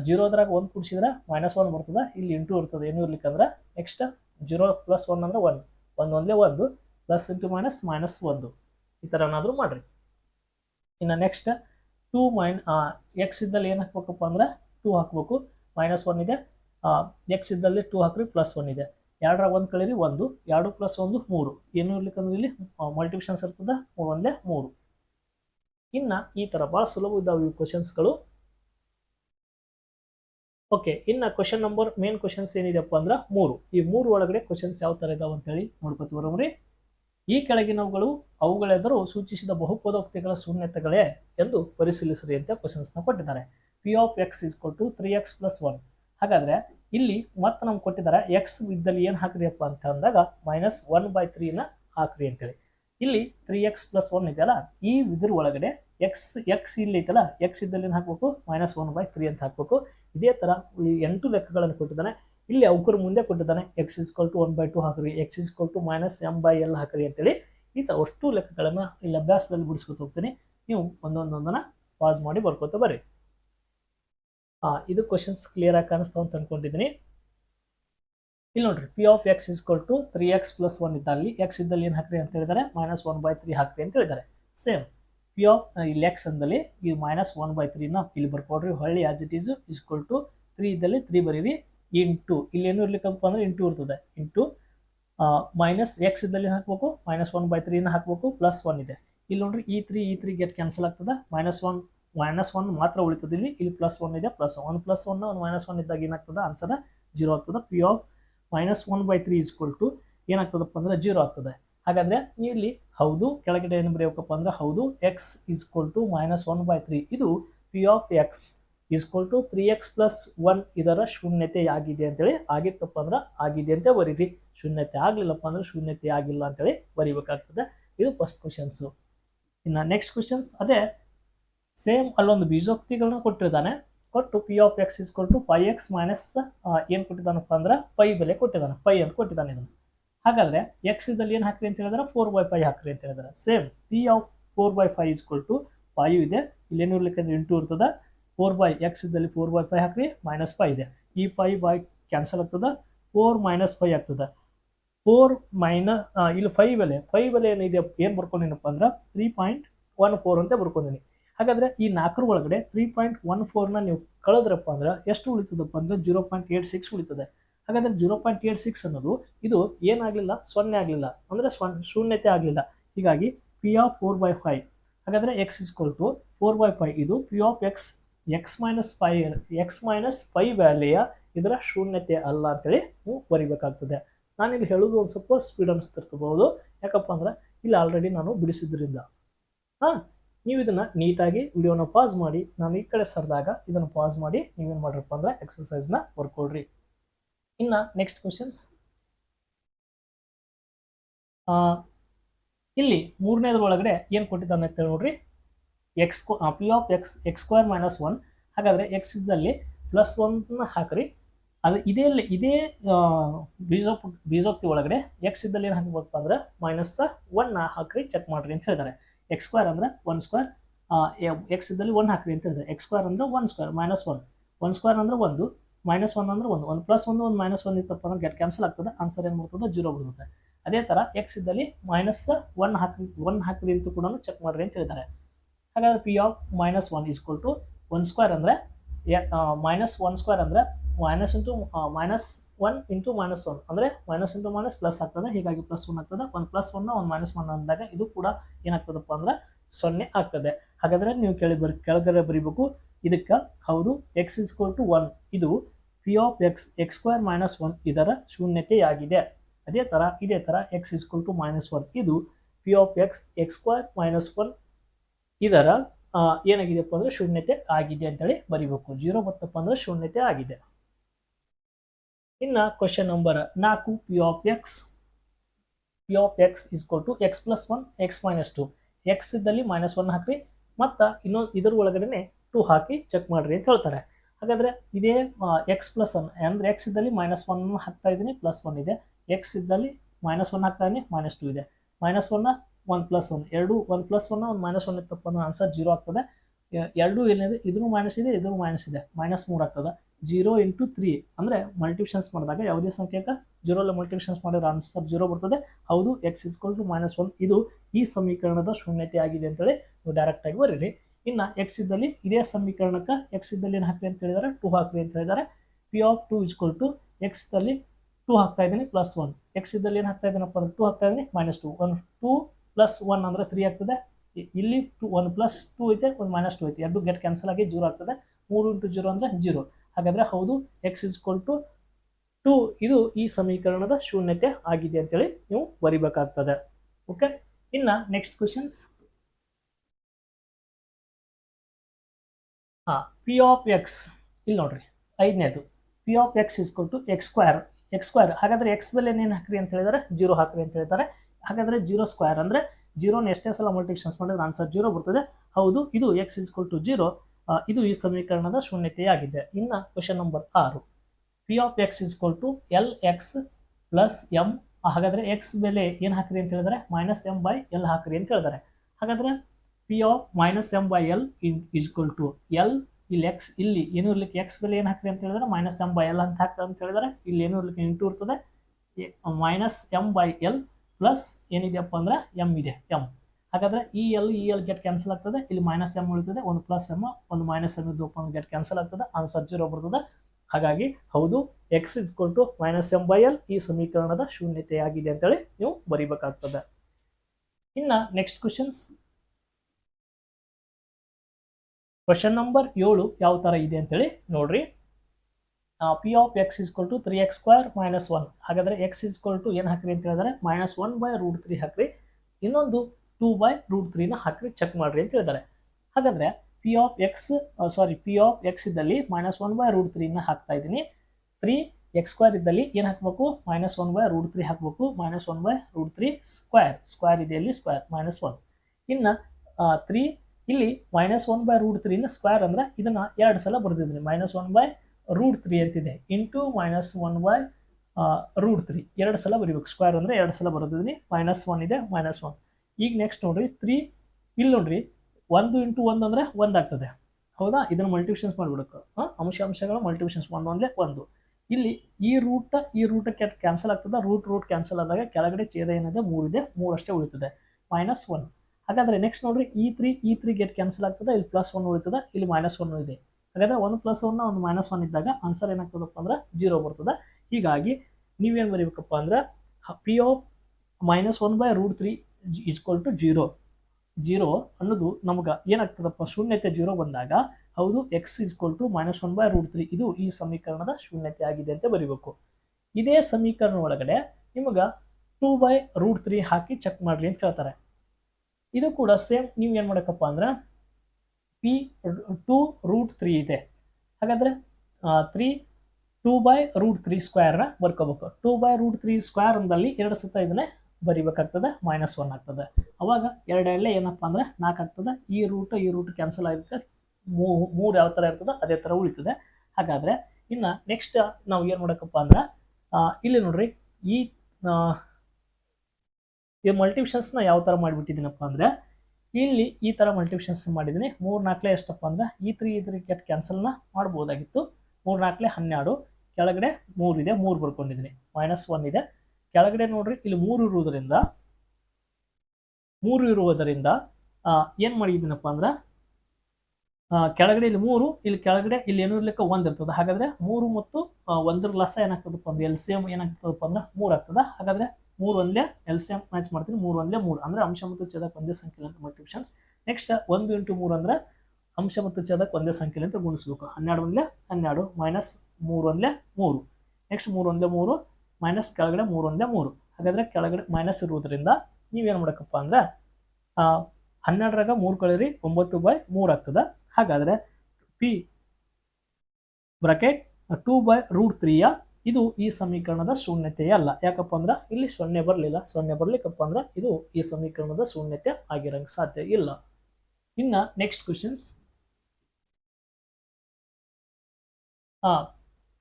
ಜೀರೋದ್ರಾಗ ಒಂದು ಕೂಡಿಸಿದ್ರೆ ಮೈನಸ್ ಒನ್ ಬರ್ತದೆ. ಇಲ್ಲಿ ಇಂಟು ಇರ್ತದೆ. ಏನು ಇರ್ಲಿಕ್ಕಂದ್ರೆ ನೆಕ್ಸ್ಟ್ ಜೀರೋ ಪ್ಲಸ್ ಒನ್ ಅಂದ್ರೆ ಒನ್ ಒಂದು ಒಂದೇ ಒಂದು. ಪ್ಲಸ್ ಇಂಟು ಮೈನಸ್ ಮೈನಸ್ ಒಂದು. ಈ ಥರ ಏನಾದರೂ ಮಾಡಿರಿ. ಇನ್ನು ನೆಕ್ಸ್ಟ್ ಟೂ ಮೈನ್ ಎಕ್ಸ್ ಇದ್ದಲ್ಲಿ ಏನು ಹಾಕ್ಬೇಕಪ್ಪ ಅಂದ್ರೆ ಟೂ ಹಾಕ್ಬೇಕು. ಮೈನಸ್ ಒನ್ ಇದೆ. ಎಕ್ಸ್ ಇದ್ದಲ್ಲಿ ಟೂ ಹಾಕ್ರಿ ಪ್ಲಸ್ ಒನ್ ಇದೆ. ಎರಡರಾಗ ಒಂದು ಕಳೀರಿ, ಒಂದು. ಎರಡು ಪ್ಲಸ್ ಒಂದು, ಮೂರು. ಏನು ಇರ್ಲಿಕ್ಕಂದ್ರೆ ಇಲ್ಲಿ ಮಲ್ಟಿಪ್ಷನ್ಸ್ ಇರ್ತದೆ. ಮೂರು ಒಂದೇ ಮೂರು. ಇನ್ನು ಈ ಥರ ಭಾಳ ಸುಲಭ ಇದ್ದಾವೆ ಈ ಕ್ವಶನ್ಸ್ಗಳು ಓಕೆ ಇನ್ನು ಕ್ವಶನ್ ನಂಬರ್ ಮೇನ್ ಕ್ವಶನ್ಸ್ ಏನಿದೆಯಪ್ಪ ಅಂದ್ರೆ ಮೂರು. ಈ ಮೂರು ಒಳಗಡೆ ಕ್ವಶನ್ಸ್ ಯಾವ ಥರ ಇದಾವೆ ಅಂತೇಳಿ ನೋಡ್ಕೊತ ಬರೋಮ್ರಿ. ಈ ಕೆಳಗಿನವುಗಳು ಅವುಗಳೆದುರು ಸೂಚಿಸಿದ ಬಹುಪದೋಕ್ತಿಗಳ ಶೂನ್ಯತೆಗಳೇ ಎಂದು ಪರಿಶೀಲಿಸಿರಿ ಅಂತ ಕ್ವಶನ್ಸ್ನ ಕೊಟ್ಟಿದ್ದಾರೆ. ಪಿ ಆಫ್ ಎಕ್ಸ್ ಇಸ್ ಕೊಟ್ಟು ತ್ರೀ ಎಕ್ಸ್ ಪ್ಲಸ್ ಒನ್ ಹಾಗಾದ್ರೆ ಇಲ್ಲಿ ಮತ್ತೆ ನಮ್ಗೆ ಕೊಟ್ಟಿದ್ದಾರೆ ಎಕ್ಸ್ ಇದ್ದಲ್ಲಿ ಏನು ಹಾಕ್ರಿಯಪ್ಪ ಅಂತ ಅಂದಾಗ ಮೈನಸ್ ಒನ್ ಬೈ ತ್ರೀನ ಹಾಕ್ರಿ ಅಂತೇಳಿ. ಇಲ್ಲಿ ತ್ರೀ ಎಕ್ಸ್ ಪ್ಲಸ್ ಒನ್ ಇದೆಯಲ್ಲ, ಈ ಇದ್ರ ಒಳಗಡೆ ಎಕ್ಸ್ ಎಕ್ಸ್ ಇಲ್ಲಿ ಐತಲ್ಲ ಎಕ್ಸ್ ಇದ್ದಲ್ಲಿ ಏನು ಹಾಕ್ಬೇಕು? ಮೈನಸ್ ಒನ್ ಬೈ ತ್ರೀ ಅಂತ ಹಾಕ್ಬೇಕು. ಇದೇ ಥರ ಎಂಟು ಲೆಕ್ಕಗಳನ್ನು ಕೊಟ್ಟಿದ್ದಾನೆ. ಇಲ್ಲಿ ಅವಕರ ಮುಂದೆ ಕೊಟ್ಟಿದ್ದಾನೆ x is equal to one by two ಹಾಕ್ರಿ x is equal to minus M by L ಹಾಕ್ರಿ ಅಂತೇಳಿ. ಈ ಥರ ಅಷ್ಟು ಲೆಕ್ಕಗಳನ್ನು ಇಲ್ಲಿ ಅಭ್ಯಾಸದಲ್ಲಿ ಬಿಡಿಸ್ಕೊತ ಹೋಗ್ತೀನಿ. ನೀವು ಒಂದೊಂದೊಂದನ್ನು ಪಾಸ್ ಮಾಡಿ ಬರ್ಕೊತ ಬರ್ರಿ. ಆ, ಇದು ಕ್ವಶನ್ಸ್ ಕ್ಲಿಯರ್ ಆಗಿ ಕಾಣಿಸ್ತಾವ ಅಂತ ಅಂದ್ಕೊಂಡಿದ್ದೀನಿ ಇಲ್ಲಿ ನೋಡ್ರಿ P of x is equal to three x plus one ಇದ್ದಲ್ಲಿ ಎಕ್ಸ್ ಇದ್ದಲ್ಲಿ ಏನು ಹಾಕ್ರಿ ಅಂತ ಹೇಳಿದರೆ ಮೈನಸ್ ಒನ್ ಬೈ ತ್ರೀ ಹಾಕ್ರಿ ಅಂತ ಹೇಳಿದ್ದಾರೆ ಸೇಮ್ ಪಿ ಆಫ್ ಇಲ್ಲಿ ಎಕ್ಸ್ ಅಂದಲ್ಲಿ ಈ ಮೈನಸ್ ಒನ್ ಬೈ ತ್ರೀನ ಇಲ್ಲಿ ಬರ್ಕೊಡ್ರಿ. ಹೊಳ್ಳಿ as it is is equal to three ಇದ್ದಲ್ಲಿ ತ್ರೀ ಬರೀರಿ. ಇಂಟು ಇಲ್ಲಿ ಏನು ಇರ್ಲಿಕ್ಕಪ್ಪ ಅಂದ್ರೆ ಇಂಟು ಇರ್ತದೆ. ಇಂಟು ಮೈನಸ್ ಎಕ್ಸ್ ಇದ್ದಲ್ಲಿ ಹಾಕ್ಬೇಕು? ಮೈನಸ್ ಒನ್ ಬೈ ತ್ರೀನ ಹಾಕ್ಬೇಕು ಪ್ಲಸ್ ಒನ್ ಇದೆ. ಇಲ್ಲಿ ನೋಡ್ರಿ, ಈ ತ್ರೀ ಈ ತ್ರೀ ಗೆಟ್ ಕ್ಯಾನ್ಸಲ್ ಆಗ್ತದೆ. ಮೈನಸ್ ಒನ್ ಮೈನಸ್ ಒನ್ ಮಾತ್ರ ಉಳಿತದೆ ಇಲ್ಲಿ. ಇಲ್ಲಿ ಪ್ಲಸ್ ಒನ್ ಇದೆ ಪ್ಲಸ್ ಒನ್ ಪ್ಲಸ್ ಒನ್ ಒಂದು ಮೈನಸ್ ಒನ್ ಇದ್ದಾಗ ಏನಾಗ್ತದೆ? ಆನ್ಸರ್ ಜೀರೋ ಆಗ್ತದೆ. P of minus one by three is equal to ಏನಾಗ್ತದಪ್ಪ ಅಂದ್ರೆ ಜೀರೋ ಆಗ್ತದೆ. ಹಾಗಾದ್ರೆ ಇಲ್ಲಿ ಹೌದು, ಕೆಳಗಡೆ ಏನು ಬರೆಯಬೇಕಪ್ಪ ಅಂದ್ರೆ ಹೌದು x equal to minus one by three ಇದು p of x equal to three x plus one ಇದರ ಶೂನ್ಯತೆ ಆಗಿದೆ ಅಂತೇಳಿ ಆಗಿತ್ತಪ್ಪ ಅಂದ್ರೆ ಆಗಿದೆ ಅಂತ ಬರೀರಿ. ಶೂನ್ಯತೆ ಆಗಲಿಲ್ಲಪ್ಪ ಅಂದ್ರೆ ಶೂನ್ಯತೆ ಆಗಿಲ್ಲ ಅಂತೇಳಿ ಬರಿಬೇಕಾಗ್ತದೆ. ಇದು ಫಸ್ಟ್ ಕ್ವಶನ್ಸು ಇನ್ನು ನೆಕ್ಸ್ಟ್ ಕ್ವಶನ್ಸ್ ಅದೇ ಸೇಮ್ ಅಲ್ಲೊಂದು ಬೀಜೋಕ್ತಿಗಳನ್ನ ಕೊಟ್ಟಿದ್ದಾನೆ. ಕೊಟ್ಟು p of x equal to five x minus ಏನು ಕೊಟ್ಟಿದ್ದಾನಪ್ಪ ಅಂದ್ರೆ ಪೈ ಬೆಲೆ ಕೊಟ್ಟಿದ್ದಾನೆ ಫೈ ಅಂತ ಕೊಟ್ಟಿದ್ದಾನೆ ಇದನ್ನು. ಹಾಗಾದ್ರೆ ಎಕ್ಸ್ ಇದ್ದಲ್ಲಿ ಏನು ಹಾಕ್ರಿ ಅಂತ ಹೇಳಿದ್ರೆ ಫೋರ್ ಬೈ ಫೈ ಹಾಕ್ರಿ ಅಂತ ಹೇಳಿದ್ರೆ. Same p of four by five equal to five ಇದೆ. ಇಲ್ಲೇನು ಇರ್ಲಿಕ್ಕೆ ಇಂಟು ಇರ್ತದೆ. ಫೋರ್ ಬೈ ಎಕ್ಸ್ ಇದ್ದಲ್ಲಿ ಫೋರ್ ಬೈ ಫೈ ಹಾಕ್ರಿ ಮೈನಸ್ ಫೈ ಇದೆ. ಈ ಫೈ ಬೈ ಕ್ಯಾನ್ಸಲ್ ಆಗ್ತದೆ. ಫೋರ್ ಮೈನಸ್ ಫೈ ಆಗ್ತದೆ. ಫೋರ್ ಮೈನಸ್ ಇಲ್ಲಿ ಫೈವ್ ಬೆಲೆ ಫೈವ್ ಬೆಲೆ ಏನಿದೆ ಏನು ಬರ್ಕೊಂಡಿನಪ್ಪ ಅಂದ್ರೆ ತ್ರೀ ಪಾಯಿಂಟ್ ಒನ್ ಫೋರ್ ಅಂತ ಬರ್ಕೊಂಡಿನಿ. ಹಾಗಾದ್ರೆ ಈ ನಾಲ್ಕರ ಒಳಗಡೆ ತ್ರೀ ಪಾಯಿಂಟ್ ಒನ್ ಫೋರ್ನ ನೀವು ಕಳೆದ್ರಪ್ಪ ಅಂದ್ರೆ ಎಷ್ಟು ಉಳಿತದಪ್ಪ ಅಂದ್ರೆ ಜೀರೋ ಪಾಯಿಂಟ್ ಏಟ್ ಸಿಕ್ಸ್ ಉಳಿತದೆ. ಹಾಗಾದ್ರೆ ಜೀರೋ ಪಾಯಿಂಟ್ ಏಟ್ ಸಿಕ್ಸ್ ಅನ್ನೋದು ಇದು ಏನಾಗಲಿಲ್ಲ? ಸೊನ್ನೆ ಆಗಲಿಲ್ಲ. ಅಂದರೆ ಸ್ವ ಶೂನ್ಯತೆ ಆಗಲಿಲ್ಲ. ಹೀಗಾಗಿ p of four by five ಹಾಗಾದರೆ x equal to four by five ಇದು p of x x minus pi x minus pi ವ್ಯಾಲಿಯ ಇದರ ಶೂನ್ಯತೆ ಅಲ್ಲ ಅಂತೇಳಿ ನೀವು ಬರಿಬೇಕಾಗ್ತದೆ. ನಾನಿಲ್ಲಿ ಹೇಳೋದು ಒಂದು ಸ್ವಲ್ಪ ಸ್ಪೀಡ್ ಅನಿಸ್ತಿರ್ಬೋದು ಯಾಕಪ್ಪ ಅಂದ್ರೆ ಇಲ್ಲಿ ಆಲ್ರೆಡಿ ನಾನು ಬಿಡಿಸಿದ್ರಿಂದ. ಹಾಂ, ನೀವು ಇದನ್ನು ನೀಟಾಗಿ ವಿಡಿಯೋನ ಪಾಸ್ ಮಾಡಿ, ನಾನು ಈ ಕಡೆ ಸರಿದಾಗ ಇದನ್ನು ಪಾಸ್ ಮಾಡಿ ನೀವೇನು ಮಾಡ್ರಪ್ಪ ಅಂದ್ರೆ ಎಕ್ಸಸೈಸ್ನ ಬರ್ಕೊಳ್ರಿ ಇನ್ನು ನೆಕ್ಸ್ಟ್ ಕ್ವಶನ್ಸ್ ಇಲ್ಲಿ ಮೂರನೇದ್ರ ಒಳಗಡೆ ಏನು ಕೊಟ್ಟಿದ್ದಾನೆ ಅಂತ ಹೇಳಿ ನೋಡ್ರಿ. X p of x x square minus one ಹಾಗಾದರೆ ಎಕ್ಸ್ ಇದ್ದಲ್ಲಿ ಪ್ಲಸ್ ಒನ್ನ ಹಾಕ್ರಿ. ಅದು ಇದೇ ಇದೇ ಆ, ಬೀಜೋಪ್ ಬೀಜೋಕ್ತಿ ಒಳಗಡೆ ಎಕ್ಸ್ ಇದ್ದಲ್ಲಿ ಏನು ಹಾಕಬೇಕಪ್ಪ ಅಂದ್ರೆ ಮೈನಸ್ ಒನ್ ಹಾಕ್ರಿ ಚೆಕ್ ಮಾಡ್ರಿ ಅಂತ ಹೇಳ್ತಾರೆ ಎಕ್ಸ್ ಸ್ಕ್ವೇರ್ ಅಂದರೆ ಒನ್ ಸ್ಕ್ವೇರ್ ಎಕ್ಸ್ ಇದ್ದಲ್ಲಿ ಒನ್ ಹಾಕ್ರಿ ಅಂತ ಹೇಳ್ತಾರೆ ಎಕ್ಸ್ ಸ್ಕ್ವೇರ್ ಅಂದರೆ one square minus one one square ಅಂದರೆ ಒಂದು. ಮೈನಸ್ ಒನ್ ಅಂದ್ರೆ ಒಂದು. ಒಂದು ಪ್ಲಸ್ ಒಂದು ಒಂದು ಮೈನಸ್ ಒನ್ ಇತ್ತಪ್ಪ ಅಂದ್ರೆ ಗೆಟ್ ಕ್ಯಾನ್ಸಲ್ ಆಗ್ತದೆ. ಆನ್ಸರ್ ಏನು ಬರ್ತದೆ? ಜೀರೋ ಬರ್ತದೆ. ಅದೇ ಥರ ಎಕ್ಸ್ ಇದ್ದಲ್ಲಿ ಮೈನಸ್ ಒನ್ ಹಾಕಿ ಒನ್ ಹಾಕಿದ್ರಿ ಅಂತ ಕೂಡ ಚೆಕ್ ಮಾಡ್ರಿ ಅಂತ ಹೇಳ್ತಾರೆ. ಹಾಗಾದ್ರೆ p of minus one equal to one square ಅಂದರೆ ಮೈನಸ್ ಒನ್ ಸ್ಕ್ವೇರ್ ಅಂದರೆ minus into minus one into minus one ಅಂದರೆ ಮೈನಸ್ ಇಂಟು ಮೈನಸ್ ಪ್ಲಸ್ ಆಗ್ತದೆ. ಹೀಗಾಗಿ ಪ್ಲಸ್ ಒನ್ ಆಗ್ತದೆ. ಒನ್ ಪ್ಲಸ್ ಒನ್ನ ಒಂದು ಮೈನಸ್ ಒನ್ ಅಂದಾಗ ಇದು ಕೂಡ ಏನಾಗ್ತದಪ್ಪ ಅಂದ್ರೆ ಸೊನ್ನೆ ಆಗ್ತದೆ. ಹಾಗಾದರೆ ನೀವು ಕೇಳಿ ಬರ್ ಕೆಳಗಡೆ ಬರೀಬೇಕು. ಇದಕ್ಕೆ ಹೌದು ಎಕ್ಸ್ ಇಸ್ಕೋಲ್ ಟು ಒನ್ ಇದು p of x x square minus one ಇದರ ಶೂನ್ಯತೆಯಾಗಿದೆ. ಅದೇ ಥರ ಇದೇ ಥರ x equal to minus one ಇದು p of x x square minus one ಇದರ ಏನಾಗಿದೆಪ್ಪ ಅಂದರೆ ಶೂನ್ಯತೆ ಆಗಿದೆ ಅಂತೇಳಿ ಬರಿಬೇಕು. ಜೀರೋ ಮತ್ತಪ್ಪ ಅಂದರೆ ಶೂನ್ಯತೆ ಆಗಿದೆ. ಇನ್ನು ಕ್ವಶನ್ ನಂಬರ್ ನಾಲ್ಕು p of x p of x equal to x plus one x minus two x ಇದ್ದಲ್ಲಿ ಮೈನಸ್ ಒನ್ ಹಾಕ್ರಿ, ಮತ್ತು ಇನ್ನೊಂದು ಇದರ ಒಳಗಡೆ ಟು ಹಾಕಿ ಚೆಕ್ ಮಾಡಿರಿ ಅಂತ ಹೇಳ್ತಾರೆ. ಹಾಗಾದರೆ ಇದೇ ಎಕ್ಸ್ ಪ್ಲಸ್ ಒನ್ ಅಂದರೆ ಎಕ್ಸ್ ಇದ್ದಲ್ಲಿ ಮೈನಸ್ ಒನ್ ಹಾಕ್ತಾ ಇದ್ದೀನಿ ಪ್ಲಸ್ ಒನ್ ಇದೆ. ಎಕ್ಸ್ ಇದ್ದಲ್ಲಿ ಮೈನಸ್ ಒನ್ ಹಾಕ್ತಾ ಇದ್ದೀನಿ ಮೈನಸ್ ಟು ಇದೆ. ಮೈನಸ್ ಒನ್ನ ಒನ್ ಪ್ಲಸ್ ಒನ್ ಎರಡು ಒನ್ ಪ್ಲಸ್ ಒನ್ನ ಒಂದು ಮೈನಸ್ ಒನ್ ಇತ್ತಪ್ಪ ಅನ್ನೋ ಆನ್ಸರ್ ಜೀರೋ ಆಗ್ತದೆ. ಎರಡೂ ಏನಿದೆ ಇದ್ರೂ ಮೈನಸ್ ಇದೆ, ಇದ್ರೂ ಮೈನಸ್ ಇದೆ. ಮೈನಸ್ ಮೂರು ಆಗ್ತದೆ. ಜೀರೋ ಇಂಟು ತ್ರೀ ಅಂದರೆ ಮಲ್ಟಿಪ್ಷನ್ಸ್ ಮಾಡಿದಾಗ ಯಾವುದೇ ಸಂಖ್ಯೆಗೆ ಜೀರೋಲ್ಲ ಮಲ್ಟಿಪ್ಷನ್ಸ್ ಮಾಡಿದ್ರೆ ಆನ್ಸರ್ ಜೀರೋ ಬರ್ತದೆ. ಹೌದು x equal to minus one ಇದು ಈ ಸಮೀಕರಣದ ಶೂನ್ಯತೆ ಆಗಿದೆ ಅಂತೇಳಿ ನೀವು ಡೈರೆಕ್ಟಾಗಿ ಬರೀರಿ. ಇನ್ನು ಎಕ್ಸ್ ಇದ್ದಲ್ಲಿ ಇದೇ ಸಮೀಕರಣಕ್ಕೆ ಎಕ್ಸ್ ಇದ್ದಲ್ಲಿ ಏನು ಹಾಕ್ರಿ ಅಂತ ಹೇಳಿದ್ದಾರೆ ಟೂ ಹಾಕ್ರಿ ಅಂತ ಹೇಳಿದ್ದಾರೆ P of two equal to x ಇದ್ದಲ್ಲಿ ಟು ಹಾಕ್ತಾ ಇದ್ದೀನಿ ಪ್ಲಸ್ ಒನ್ ಎಕ್ಸ್ ಇದ್ದಲ್ಲಿ ಏನು ಹಾಕ್ತಾ ಇದ್ದೀನಪ್ಪ ಅಂದ್ರೆ ಟು ಹಾಕ್ತಾ ಇದ್ದೀನಿ minus two one two plus one ಅಂದರೆ ತ್ರೀ ಆಗ್ತದೆ. ಇಲ್ಲಿ ಟೂ ಒನ್ ಪ್ಲಸ್ ಟೂ ಐತೆ, ಒಂದು ಮೈನಸ್ ಟು ಐತೆ. ಎರಡು ಗೆಟ್ ಕ್ಯಾನ್ಸಲ್ ಆಗಿ ಜೀರೋ ಆಗ್ತದೆ. ಮೂರು ಇಂಟು ಜೀರೋ ಅಂದರೆ ಜೀರೋ ಹಾಗಾದರೆ ಹೌದು ಎಕ್ಸ್ ಇಸ್ಕೊಲ್ ಟು ಟು ಇದು ಈ ಸಮೀಕರಣದ ಶೂನ್ಯತೆ ಆಗಿದೆ ಅಂತೇಳಿ ನೀವು ಬರಿಬೇಕಾಗ್ತದೆ. ಓಕೆ ಇನ್ನು ನೆಕ್ಸ್ಟ್ ಕ್ವಶನ್ಸ್ ಹಾಂ ಪಿ ಆಫ್ ಎಕ್ಸ್ ಇಲ್ಲಿ ನೋಡ್ರಿ, ಐದನೇದು. P of x equal to x square x square ಹಾಗಾದರೆ ಎಕ್ಸ್ ಬೆಲೆ ಏನು ಹಾಕ್ರಿ ಅಂತ ಹೇಳಿದರೆ? ಜೀರೋ ಹಾಕ್ರಿ ಅಂತ ಹೇಳ್ತಾರೆ ಹಾಗಾದರೆ ಜೀರೋ ಸ್ಕ್ವೇರ್ ಅಂದರೆ ಜೀರೋನ ಎಷ್ಟೇ ಸಲ ಮಲ್ಟಿಪ್ಷನ್ಸ್ ಮಾಡಿದ್ರೆ ಆನ್ಸರ್ ಜೀರೋ ಬರ್ತದೆ. ಹೌದು, ಇದು ಎಕ್ಸ್ ಇಸ್ಕೊಲ್ ಟು ಜೀರೋ. ಇದು ಈ ಸಮೀಕರಣದ ಶೂನ್ಯತೆಯಾಗಿದೆ. ಇನ್ನು ಕ್ವಶನ್ ನಂಬರ್ ಆರು. P of x equal to l x plus m ಹಾಗಾದರೆ ಎಕ್ಸ್ ಬೆಲೆ ಏನು ಹಾಕ್ರಿ ಅಂತ ಹೇಳಿದ್ರೆ? ಮೈನಸ್ ಎಂ ಬೈ ಎಲ್ ಹಾಕ್ರಿ ಅಂತ ಹೇಳಿದ್ದಾರೆ ಹಾಗಾದರೆ p of minus m by l equal to l ಇಲ್ಲಿ ಎಕ್ಸ್ ಇಲ್ಲಿ ಏನು ಇರ್ಲಿಕ್ಕೆ ಎಕ್ಸ್ ಬೆಲೆ ಏನು ಹಾಕ್ರಿ ಅಂತ ಹೇಳಿದ್ರೆ ಮೈನಸ್ ಎಂ ಬೈ ಎಲ್ ಅಂತ ಹಾಕ್ತಾರೆ ಅಂತ ಹೇಳಿದ್ರೆ ಇಲ್ಲಿ ಏನು ಇರ್ಲಿಕ್ಕೆ ಇಂಟು ಇರ್ತದೆ minus m by l plus ಏನಿದೆಯಪ್ಪ ಅಂದ್ರೆ ಎಂ ಇದೆ ಎಂ ಹಾಗಾದ್ರೆ ಈ ಎಲ್ ಈ ಎಲ್ ಗೆಟ್ ಕ್ಯಾನ್ಸಲ್ ಆಗ್ತದೆ. ಇಲ್ಲಿ ಮೈನಸ್ ಎಂ ಉಳಿತದೆ, ಒಂದು ಪ್ಲಸ್ ಎಂ ಒಂದು ಮೈನಸ್ ಎಂ ಇದ್ದು ಒಂದು ಗೆಟ್ ಕ್ಯಾನ್ಸಲ್ ಆಗ್ತದೆ. ಆನ್ಸರ್ ಜೀರೋ ಬರ್ತದೆ. ಹಾಗಾಗಿ ಹೌದು x is to minus m by l ಈ ಸಮೀಕರಣದ ಶೂನ್ಯತೆಯಾಗಿದೆ ಅಂತೇಳಿ ನೀವು ಬರಿಬೇಕಾಗ್ತದೆ. ಇನ್ನು ನೆಕ್ಸ್ಟ್ ಕ್ವಶನ್ಸ್ ಕ್ವಶನ್ ನಂಬರ್ ಏಳು ಯಾವ ಥರ ಇದೆ ಅಂತೇಳಿ ನೋಡ್ರಿ. P of x equal to three x square minus one ಹಾಗಾದರೆ ಎಕ್ಸ್ ಇಸ್ಕೊಲ್ ಟು ಏನು ಹಾಕ್ರಿ ಅಂತ ಹೇಳಿದ್ರೆ minus one by root three ಹಾಕ್ರಿ. ಇನ್ನೊಂದು ಟೂ ಬೈ ರೂಟ್ ತ್ರೀನ ಹಾಕ್ರಿ ಚೆಕ್ ಮಾಡ್ರಿ ಅಂತ ಹೇಳಿದ್ದಾರೆ. ಹಾಗಾದರೆ p of x sorry p of x ಇದ್ದಲ್ಲಿ ಮೈನಸ್ ಒನ್ ಬೈ ರೂಟ್ ತ್ರೀನ ಹಾಕ್ತಾ ಇದ್ದೀನಿ. ತ್ರೀ ಎಕ್ಸ್ ಸ್ಕ್ವೇರ್ ಇದ್ದಲ್ಲಿ ಏನು ಹಾಕಬೇಕು? Minus one by root three ಹಾಕಬೇಕು. Minus one by root three square square ಇದೆಯಲ್ಲಿ square minus one ಇನ್ನು ತ್ರೀ ಇಲ್ಲಿ ಮೈನಸ್ ಒನ್ ಬೈ ರೂಟ್ ತ್ರೀನ ಸ್ಕ್ವೇರ್ ಅಂದ್ರೆ ಇದನ್ನ ಎರಡು ಸಲ ಬರೆದಿದ್ದೀನಿ minus one by root three ಅಂತಿದೆ. Into minus one by root three ಎರಡು ಸಲ ಬರೀಬೇಕು. ಸ್ಕ್ವೇರ್ ಅಂದರೆ ಎರಡು ಸಲ ಬರೆದಿದ್ದೀನಿ. ಮೈನಸ್ ಒನ್ ಇದೆ ಮೈನಸ್ ಒನ್ ಈಗ ನೆಕ್ಸ್ಟ್ ನೋಡ್ರಿ ತ್ರೀ ಇಲ್ಲಿ ನೋಡ್ರಿ, ಒಂದು ಇಂಟು ಒಂದು ಅಂದರೆ ಒಂದು ಆಗ್ತದೆ. ಹೌದಾ? ಇದನ್ನು ಮಲ್ಟಿಪ್ಷನ್ಸ್ ಮಾಡಿಬಿಡಬೇಕು ಅಂಶಾಂಶಗಳು ಮಲ್ಟಿಪ್ಷನ್ಸ್ ಒಂದು ಅಂದರೆ ಒಂದು. ಇಲ್ಲಿ ಈ ರೂಟ್ ಈ ರೂಟ್ ಕ್ಯಾನ್ಸಲ್ ಆಗ್ತದೆ. ರೂಟ್ ರೂಟ್ ಕ್ಯಾನ್ಸಲ್ ಆದಾಗ ಕೆಳಗಡೆ ಛೇದ ಏನಿದೆ? ಮೂರಿದೆ ಮೂರಷ್ಟೇ ಉಳಿತದೆ. ಮೈನಸ್ ಒನ್ ಹಾಗಾದರೆ ನೆಕ್ಸ್ಟ್ ನೋಡ್ರಿ ಈ ತ್ರೀ ಈ ತ್ರೀ ಗೆಟ್ ಕ್ಯಾನ್ಸಲ್ ಆಗ್ತದೆ, ಇಲ್ಲಿ ಪ್ಲಸ್ ಒನ್ ಉಳಿತದೆ, ಇಲ್ಲಿ ಮೈನಸ್ ಒನ್ ಇದೆ. ಹಾಗಾದರೆ ಒಂದು ಪ್ಲಸ್ ಒನ್ನ ಒಂದು ಮೈನಸ್ ಒನ್ ಇದ್ದಾಗ ಆನ್ಸರ್ ಏನಾಗ್ತದಪ್ಪ ಅಂದ್ರೆ ಜೀರೋ ಬರ್ತದೆ. ಹೀಗಾಗಿ ನೀವೇನು ಬರೀಬೇಕಪ್ಪ ಅಂದ್ರೆ p of minus one by root three equal to zero zero ಅನ್ನೋದು ನಮ್ಗೆ ಏನಾಗ್ತದಪ್ಪ? ಶೂನ್ಯತೆ ಜೀರೋ ಬಂದಾಗ ಹೌದು x equal to minus one by root three ಇದು ಈ ಸಮೀಕರಣದ ಶೂನ್ಯತೆ ಆಗಿದೆ ಅಂತ ಬರೀಬೇಕು. ಇದೇ ಸಮೀಕರಣ ಒಳಗಡೆ ನಿಮಗೆ ಟೂ ಬೈ ರೂಟ್ ತ್ರೀ ಹಾಕಿ ಚೆಕ್ ಮಾಡಲಿ ಅಂತ ಹೇಳ್ತಾರೆ. ಇದು ಕೂಡ ಸೇಮ್ ನೀವು ಏನು ಮಾಡಬೇಕಪ್ಪ ಅಂದ್ರೆ ಪಿ ಟೂ ರೂಟ್ ತ್ರೀ ಇದೆ. ಹಾಗಾದರೆ three two by root three ಸ್ಕ್ವೇರ್ನ ಬರ್ಕೋಬೇಕು. Two by root three square ಅಂದಲ್ಲಿ ಎರಡು ಸುತ್ತ ಇದನ್ನೇ ಬರಿಬೇಕಾಗ್ತದೆ ಮೈನಸ್ ಒನ್ ಆಗ್ತದೆ. ಅವಾಗ ಎರಡೆರಡೇ ಏನಪ್ಪ ಅಂದ್ರೆ ನಾಲ್ಕು ಆಗ್ತದೆ. ಈ ರೂಟು ಈ ರೂಟ್ ಕ್ಯಾನ್ಸಲ್ ಆಗುತ್ತೆ ಮೂರು ಯಾವ ಥರ ಇರ್ತದೆ ಅದೇ ಥರ ಉಳಿತದೆ. ಹಾಗಾದರೆ ಇನ್ನು ನೆಕ್ಸ್ಟ್ ನಾವು ಏನು ಮಾಡಬೇಕಪ್ಪ ಅಂದ್ರೆ ಇಲ್ಲಿ ನೋಡ್ರಿ, ಈ ಈ ಮಲ್ಟಿಪ್ಷನ್ಸ್ನ ಯಾವ ಥರ ಮಾಡಿಬಿಟ್ಟಿದ್ದೀನಪ್ಪ ಅಂದರೆ, ಇಲ್ಲಿ ಈ ಥರ ಮಲ್ಟಿಪ್ಷನ್ಸ್ ಮಾಡಿದ್ದೀನಿ. ಮೂರು ನಾಲ್ಕಲೇ ಎಷ್ಟಪ್ಪ ಅಂದ್ರೆ, ಈ ತ್ರೀ ಇದ್ರ ಕೆಟ್ ಕ್ಯಾನ್ಸಲ್ನ ಮಾಡ್ಬೋದಾಗಿತ್ತು. ಮೂರು ನಾಲ್ಕಲೇ ಹನ್ನೆರಡು, ಕೆಳಗಡೆ ಮೂರು ಇದೆ, ಮೂರು ಬರ್ಕೊಂಡಿದ್ದೀನಿ. ಮೈನಸ್ ಒನ್ ಇದೆ. ಕೆಳಗಡೆ ನೋಡ್ರಿ, ಇಲ್ಲಿ ಮೂರು ಇರುವುದರಿಂದ ಮೂರು ಇರುವುದರಿಂದ ಏನು ಮಾಡಿದ್ದೀನಪ್ಪ ಅಂದ್ರೆ ಕೆಳಗಡೆ ಇಲ್ಲಿ ಮೂರು, ಇಲ್ಲಿ ಕೆಳಗಡೆ ಇಲ್ಲಿ ಏನೂ ಇರ್ಲಿಕ್ಕೆ ಒಂದು ಇರ್ತದೆ. ಹಾಗಾದ್ರೆ ಮೂರು ಮತ್ತು ಒಂದರ ಲಸ ಏನಾಗ್ತದಪ್ಪ ಅಂದ್ರೆ ಎಲ್ ಸಿ ಎಂ ಏನಾಗ್ತದಪ್ಪ ಅಂದ್ರೆ ಮೂರು ಆಗ್ತದೆ. ಹಾಗಾದ್ರೆ ಮೂರು ಒಂದೇ ಎಲ್ ಸಿ ಎಂ ಮ್ಯಾಚ್ ಮಾಡ್ತೀನಿ, ಮೂರು ಒಂದೇ ಮೂರು. ಅಂದರೆ ಅಂಶ ಮತ್ತು ಛೇದಕ್ಕೆ ಒಂದೇ ಸಂಖ್ಯೆ ಅಂತ ಮಲ್ಟಿಪ್ಷನ್ಸ್ ನೆಕ್ಸ್ಟ್ ಒಂದು ಇಂಟು ಮೂರು ಅಂದ್ರೆ ಅಂಶ ಮತ್ತು ಛೇದಕ್ಕೆ ಒಂದೇ ಸಂಖ್ಯೆ ಅಂತ ಗುಣಿಸ್ಬೇಕು. ಹನ್ನೆರಡು ಒಂದೇ ಹನ್ನೆರಡು ಮೈನಸ್ ಮೂರು ಒಂದೇ ಮೂರು. ನೆಕ್ಸ್ಟ್ ಮೂರು ಒಂದೇ ಮೂರು ಮೈನಸ್ ಕೆಳಗಡೆ ಮೂರು ಒಂದೇ ಮೂರು. ಹಾಗಾದ್ರೆ ಕೆಳಗಡೆ ಮೈನಸ್ ಇರುವುದರಿಂದ ನೀವೇನು ಮಾಡೋಕ್ಕಪ್ಪ ಅಂದ್ರೆ ಹನ್ನೆರಡರಾಗ ಮೂರು ಕಳೀರಿ ಒಂಬತ್ತು ಬೈ ಮೂರು ಆಗ್ತದೆ. ಹಾಗಾದರೆ p bracket two by root ತ್ರೀಯ ಇದು ಈ ಸಮೀಕರಣದ ಶೂನ್ಯತೆ ಅಲ್ಲ. ಯಾಕಪ್ಪ ಅಂದ್ರೆ ಇಲ್ಲಿ ಸೊನ್ನೆ ಬರಲಿಲ್ಲ. ಸೊನ್ನೆ ಬರ್ಲಿಕ್ಕಪ್ಪ ಅಂದ್ರೆ ಇದು ಈ ಸಮೀಕರಣದ ಶೂನ್ಯತೆ ಆಗಿರಂಗ ಸಾಧ್ಯ ಇಲ್ಲ. ಇನ್ನ next questions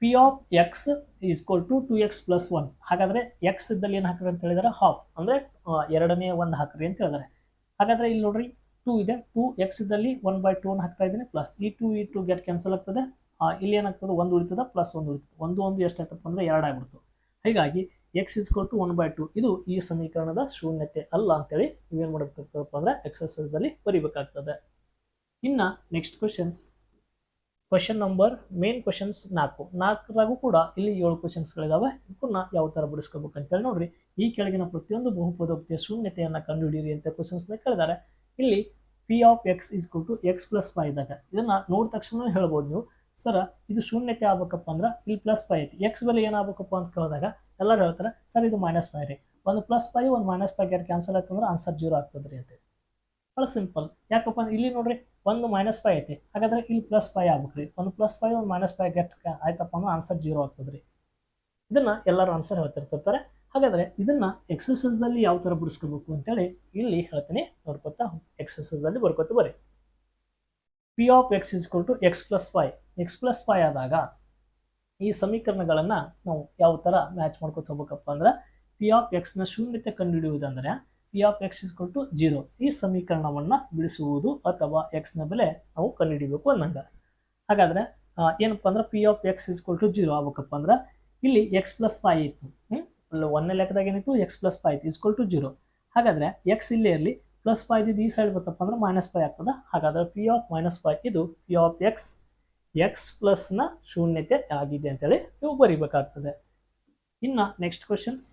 p of x equal to two x plus one ಹಾಗಾದ್ರೆ ಎಕ್ಸ್ ಇದ್ದಲ್ಲಿ ಏನು ಹಾಕ್ರಿ ಅಂತ ಹೇಳಿದಾರೆ? ಹಾಫ್ ಅಂದ್ರೆ ಎರಡನೇ ಒಂದು ಹಾಕ್ರಿ ಅಂತ ಹೇಳಿದಾರೆ. ಹಾಗಾದ್ರೆ ಇಲ್ಲಿ ನೋಡ್ರಿ ಟೂ ಇದೆ. ಟೂ ಎಕ್ಸ್ ಇದ್ದಲ್ಲಿ ಒನ್ ಬೈ ಟೂ ಅನ್ನು ಹಾಕ್ತಾ ಇದ್ದೀನಿ. ಪ್ಲಸ್ ಈ ಟು ಈ ಟು ಗೆಟ್ ಕ್ಯಾನ್ಸಲ್ ಆಗ್ತದೆ. ಇಲ್ಲಿ ಏನಾಗ್ತದೆ? ಒಂದು ಉಳಿತದ ಪ್ಲಸ್ ಒಂದು ಉಳಿತದೆ. ಒಂದು ಒಂದು ಎಷ್ಟು ಆಯ್ತಪ್ಪ ಅಂದ್ರೆ ಎರಡು ಆಗ್ಬಿಡ್ತು. ಹೀಗಾಗಿ ಎಕ್ಸ್ ಇಸ್ ಕೊಟ್ಟು ಒನ್ ಬೈ ಟು ಇದು ಈ ಸಮೀಕರಣದ ಶೂನ್ಯತೆ ಅಲ್ಲ ಅಂತೇಳಿ ನೀವೇನು ಮಾಡಬೇಕಾಗ್ತದಪ್ಪ ಅಂದ್ರೆ ಎಕ್ಸಸೈಸ್ದಲ್ಲಿ ಬರೀಬೇಕಾಗ್ತದೆ. ಇನ್ನು next questions question number main questions ನಾಲ್ಕು. ನಾಲ್ಕರಾಗೂ ಕೂಡ ಇಲ್ಲಿ ಏಳು ಕ್ವಶನ್ಸ್ಗಳಿದ್ದಾವೆ ಇವನ್ನ ಯಾವ ಥರ ಅಂತೇಳಿ ನೋಡ್ರಿ. ಈ ಕೆಳಗಿನ ಪ್ರತಿಯೊಂದು ಬಹುಪದೋಕ್ತಿಯ ಶೂನ್ಯತೆಯನ್ನು ಕಂಡುಹಿಡಿಯಿರಿ ಅಂತ ಕ್ವಶನ್ಸ್ನ ಕೇಳಿದ್ದಾರೆ ಇಲ್ಲಿ ಪಿ ಆಫ್ ಎಕ್ಸ್ ಇಸ್ ಕೊಟ್ಟು ಎಕ್ಸ್ ಪ್ಲಸ್ ಫೈ ಇದ್ದಾಗ ಇದನ್ನ ನೋಡಿದ ತಕ್ಷಣ ಹೇಳ್ಬೋದು ನೀವು. ಸರ, ಇದು ಶೂನ್ಯಕ್ಕೆ ಆಗ್ಬೇಕಪ್ಪ ಅಂದ್ರೆ ಇಲ್ಲಿ ಪ್ಲಸ್ ಫೈ ಐತಿ. ಎಕ್ಸ್ ಬೆಲೆ ಏನಾಗಬೇಕಪ್ಪ ಅಂತ ಕೇಳಿದಾಗ ಎಲ್ಲರೂ ಹೇಳ್ತಾರೆ, ಸರ್ ಇದು ಮೈನಸ್ ಫೈ ರೀ. ಒಂದು ಪ್ಲಸ್ ಫೈ ಒಂದು ಮೈನಸ್ ಫೈ ಯಾರು ಕ್ಯಾನ್ಸಲ್ ಆಯ್ತು ಅಂದ್ರೆ ಆನ್ಸರ್ ಜೀರೋ ಆಗ್ತದೆ ರೀ ಅಂತ ಭಾಳ ಸಿಂಪಲ್ ಯಾಕಪ್ಪ ಅಂದ್ರೆ ಇಲ್ಲಿ ನೋಡ್ರಿ ಒಂದು ಮೈನಸ್ ಫೈ ಐತಿ. ಹಾಗಾದ್ರೆ ಇಲ್ಲಿ ಪ್ಲಸ್ ಫೈ ಆಗ್ಬೇಕ್ರಿ. ಒಂದು ಪ್ಲಸ್ ಫೈ ಒಂದು ಮೈನಸ್ ಫೈ ಗೆಟ್ ಆಯ್ತಪ್ಪ ಅಂದ್ರೆ ಆನ್ಸರ್ ಜೀರೋ ಆಗ್ತದೆ ರೀ ಇದನ್ನ ಎಲ್ಲರೂ ಆನ್ಸರ್ ಹೇಳ್ತಿರ್ತಿರ್ತಾರೆ. ಹಾಗಾದ್ರೆ ಇದನ್ನ ಎಕ್ಸಸೈಸ್ದಲ್ಲಿ ಯಾವ ಥರ ಬಿಡಿಸ್ಕೋಬೇಕು ಅಂತೇಳಿ ಇಲ್ಲಿ ಹೇಳ್ತೀನಿ. ನೋಡ್ಕೊತಾ ಎಕ್ಸಸೈಸ್ದಲ್ಲಿ ಬರ್ಕೋತ ಬರ್ರಿ. P of x is to x plus five x plus five ಆದಾಗ ಈ ಸಮೀಕರಣಗಳನ್ನು ನಾವು ಯಾವ ಥರ ಮ್ಯಾಚ್ ಮಾಡ್ಕೊತ ಹೋಗ್ಬೇಕಪ್ಪ ಅಂದ್ರೆ ಪಿ ಆಫ್ ಎಕ್ಸ್ನ ಶೂನ್ಯತೆ ಕಂಡುಹಿಡಿಯುವುದಂದರೆ p of x is to zero ಈ ಸಮೀಕರಣವನ್ನು ಬಿಡಿಸುವುದು ಅಥವಾ ಎಕ್ಸ್ನ ಬೆಲೆ ನಾವು ಕಂಡುಹಿಡಿಬೇಕು ಅನ್ನಂಗೆ. ಹಾಗಾದ್ರೆ ಏನಪ್ಪ ಅಂದ್ರೆ p of x equal to zero ಆಗ್ಬೇಕಪ್ಪ ಅಂದ್ರೆ ಇಲ್ಲಿ ಎಕ್ಸ್ ಪ್ಲಸ್ ಫೈ ಇತ್ತು? ಅಲ್ಲಿ ಒಂದನೇ ಲೆಕ್ಕದಾಗ ಏನಿತ್ತು? ಎಕ್ಸ್ ಪ್ಲಸ್ ಫೈ ಇತ್ತು. ಇಸ್ಕೊಲ್ ಟು ಜೀರೋ ಹಾಗಾದ್ರೆ ಎಕ್ಸ್ ಇಲ್ಲೇ ಇರಲಿ. ಪ್ಲಸ್ ಫೈ ಇದ್ದಿದ್ದು ಈ ಸೈಡ್ ಬರ್ತಪ್ಪ ಅಂದ್ರೆ ಮೈನಸ್ ಫೈ ಆಗ್ತದೆ. ಹಾಗಾದ್ರೆ ಪಿ ಆಫ್ ಮೈನಸ್ ಫೈ ಇದು ಪಿ ಆಫ್ ಎಕ್ಸ್ ಎಕ್ಸ್ ಪ್ಲಸ್ನ ಶೂನ್ಯತೆ ಆಗಿದೆ ಅಂತೇಳಿ ನೀವು ಬರಿಬೇಕಾಗ್ತದೆ. ಇನ್ನು ನೆಕ್ಸ್ಟ್ ಕ್ವಶನ್ಸ್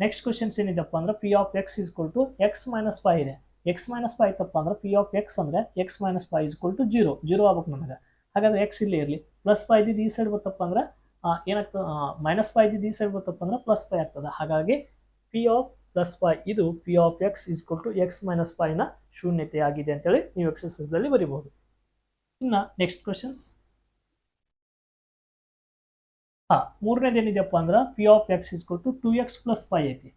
ನೆಕ್ಸ್ಟ್ ಕ್ವಶನ್ಸ್ ಏನಿದೆಪ್ಪ ಅಂದ್ರೆ p of x equal to x minus five ಇದೆ. ಎಕ್ಸ್ ಮೈನಸ್ ಫೈ ಇತ್ತಪ್ಪ ಅಂದ್ರೆ ಪಿ ಆಫ್ ಎಕ್ಸ್ ಅಂದ್ರೆ x minus five equal to zero zero ಆಗ್ಬೇಕು ನನಗೆ ಹಾಗಾದ್ರೆ ಎಕ್ಸ್ ಇಲ್ಲೇ ಇರಲಿ. ಪ್ಲಸ್ ಫೈ ಇದ್ದಿದ್ದು ಈ ಸೈಡ್ ಬರ್ತಪ್ಪ ಅಂದ್ರೆ ಏನಾಗ್ತದೆ ಮೈನಸ್ ಫೈ ಇದ್ದಿದ್ದು ಈ ಸೈಡ್ ಬರ್ತಪ್ಪ ಅಂದ್ರೆ ಪ್ಲಸ್ ಫೈ ಆಗ್ತದೆ. ಹಾಗಾಗಿ ಪಿ ಆಫ್ ಪ್ಲಸ್ ಫೈ ಇದು p of x equal to x minus fine ಶೂನ್ಯತೆ ಆಗಿದೆ ಅಂತೇಳಿ ನೀವು ಎಕ್ಸಸೈಸ್ದಲ್ಲಿ ಬರಿಬಹುದು ಇನ್ನು ನೆಕ್ಸ್ಟ್ ಕ್ವಶನ್ಸ್ ಹಾಂ, ಮೂರನೇದು ಏನಿದೆಯಪ್ಪ ಅಂದ್ರೆ p of x equal to two x plus five ಐತಿ.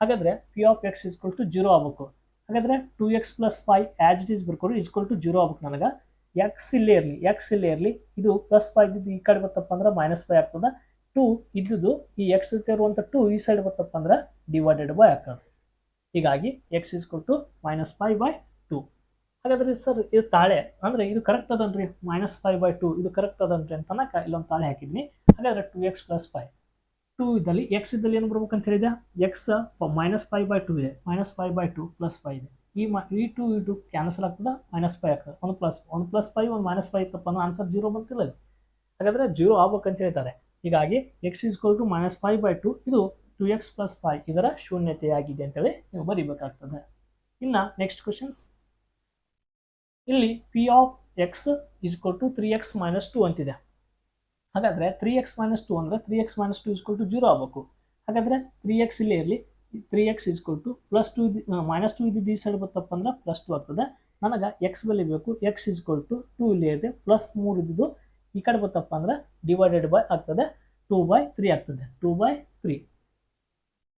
ಹಾಗಾದ್ರೆ p of x equal to zero ಆಗ್ಬೇಕು. ಹಾಗಾದ್ರೆ two x plus five as it is ಬರ್ಕೊಂಡು ಇಸ್ಕೊಲ್ ಟು ಜೀರೋ ಆಗ್ಬೇಕು ನನಗೆ. ಎಕ್ಸ್ ಇಲ್ಲೇ ಇರಲಿ ಎಕ್ಸ್ ಇಲ್ಲೇ ಇರಲಿ, ಇದು ಪ್ಲಸ್ ಫೈ ಇದ್ದಿದ್ದು ಈ ಕಡೆ ಬರ್ತಪ್ಪ ಅಂದ್ರೆ ಮೈನಸ್ ಫೈ ಆಗ್ತದೆ. ಟು ಇದ್ದುದು ಈ ಎಕ್ಸ್ ಜೊತೆ ಇರುವಂಥ ಟು ಈ ಸೈಡ್ ಬರ್ತಪ್ಪ ಅಂದ್ರೆ ಡಿವೈಡೆಡ್ ಬೈ ಆಗ್ತದೆ ಹೀಗಾಗಿ x equal to minus five by two ಹಾಗಾದ್ರೆ ಸರ್ ಇದು ತಾಳೆ. ಅಂದರೆ ಇದು ಕರೆಕ್ಟ್ ಅದನ್ರಿ ಮೈನಸ್ ಫೈವ್ ಬೈ ಟೂ ಇದು ಕರೆಕ್ಟ್ ಅದನ್ರಿ ಅಂತ ಅನ್ನಕ ಇಲ್ಲೊಂದು ತಾಳೆ ಹಾಕಿದ್ನಿ. ಹಾಗಾದ್ರೆ two x plus five two ಇದ್ದಲ್ಲಿ ಎಕ್ಸ್ ಇದ್ದಲ್ಲಿ ಏನು ಬರ್ಬೇಕು ಅಂತ ಹೇಳಿದೆ x minus five by two ಇದೆ. Minus five by two plus five ಇದೆ. ಈ ಮ, ಈ ಟು ಈ ಟು ಕ್ಯಾನ್ಸಲ್ ಆಗ್ತದೆ? ಮೈನಸ್ ಫೈವ್ ಆಗ್ತದೆ. ಒಂದು ಪ್ಲಸ್ ಒಂದು ಪ್ಲಸ್ ಫೈವ್ ಒಂದು ಮೈನಸ್ ಫೈವ್ ಇತ್ತಪ್ಪ ಅಂದ್ರೆ ಆನ್ಸರ್ ಜೀರೋ ಬಂತಿಲ್ಲ. ಹಾಗಾದ್ರೆ ಜೀರೋ ಆಗ್ಬೇಕಂತ ಹೇಳ್ತಾರೆ. ಹೀಗಾಗಿ x equal to minus five by two ಇದು ಟು ಎಕ್ಸ್ ಪ್ಲಸ್ ಫೈವ್ ಇದರ ಶೂನ್ಯತೆಯಾಗಿದೆ ಅಂತೇಳಿ ನೀವು ಬರಿಬೇಕಾಗ್ತದೆ. ಇನ್ನು ನೆಕ್ಸ್ಟ್ ಕ್ವಶನ್ಸ್ ಇಲ್ಲಿ p of x equal to three x minus two ಅಂತಿದೆ. ಹಾಗಾದರೆ ತ್ರೀ ಎಕ್ಸ್ ಮೈನಸ್ ಟು ಅಂದರೆ three x minus two equal to zero ಆಗಬೇಕು. ಹಾಗಾದರೆ ತ್ರೀ ಎಕ್ಸ್ ಇಲ್ಲೇ ಇರಲಿ. Three x equal to plus two minus two ಇದ್ದಿದ್ದು ಈ ಸೈಡ್ ಬರ್ತಪ್ಪ ಅಂದ್ರೆ ಪ್ಲಸ್ ಟು ಆಗ್ತದೆ. ನನಗೆ ಎಕ್ಸ್ ಬೆಲೆ ಬೇಕು ಎಕ್ಸ್ ಇಸ್ಕೊಲ್ ಟು ಟು ಇಲ್ಲೇ ಇದೆ. ಪ್ಲಸ್ ಮೂರು ಇದ್ದಿದ್ದು ಈ ಕಡೆ ಗೊತ್ತಪ್ಪ ಅಂದ್ರೆ ಡಿವೈಡೆಡ್ ಬೈ ಆಗ್ತದೆ ಟೂ ಬೈ ತ್ರೀ ಆಗ್ತದೆ. Two by three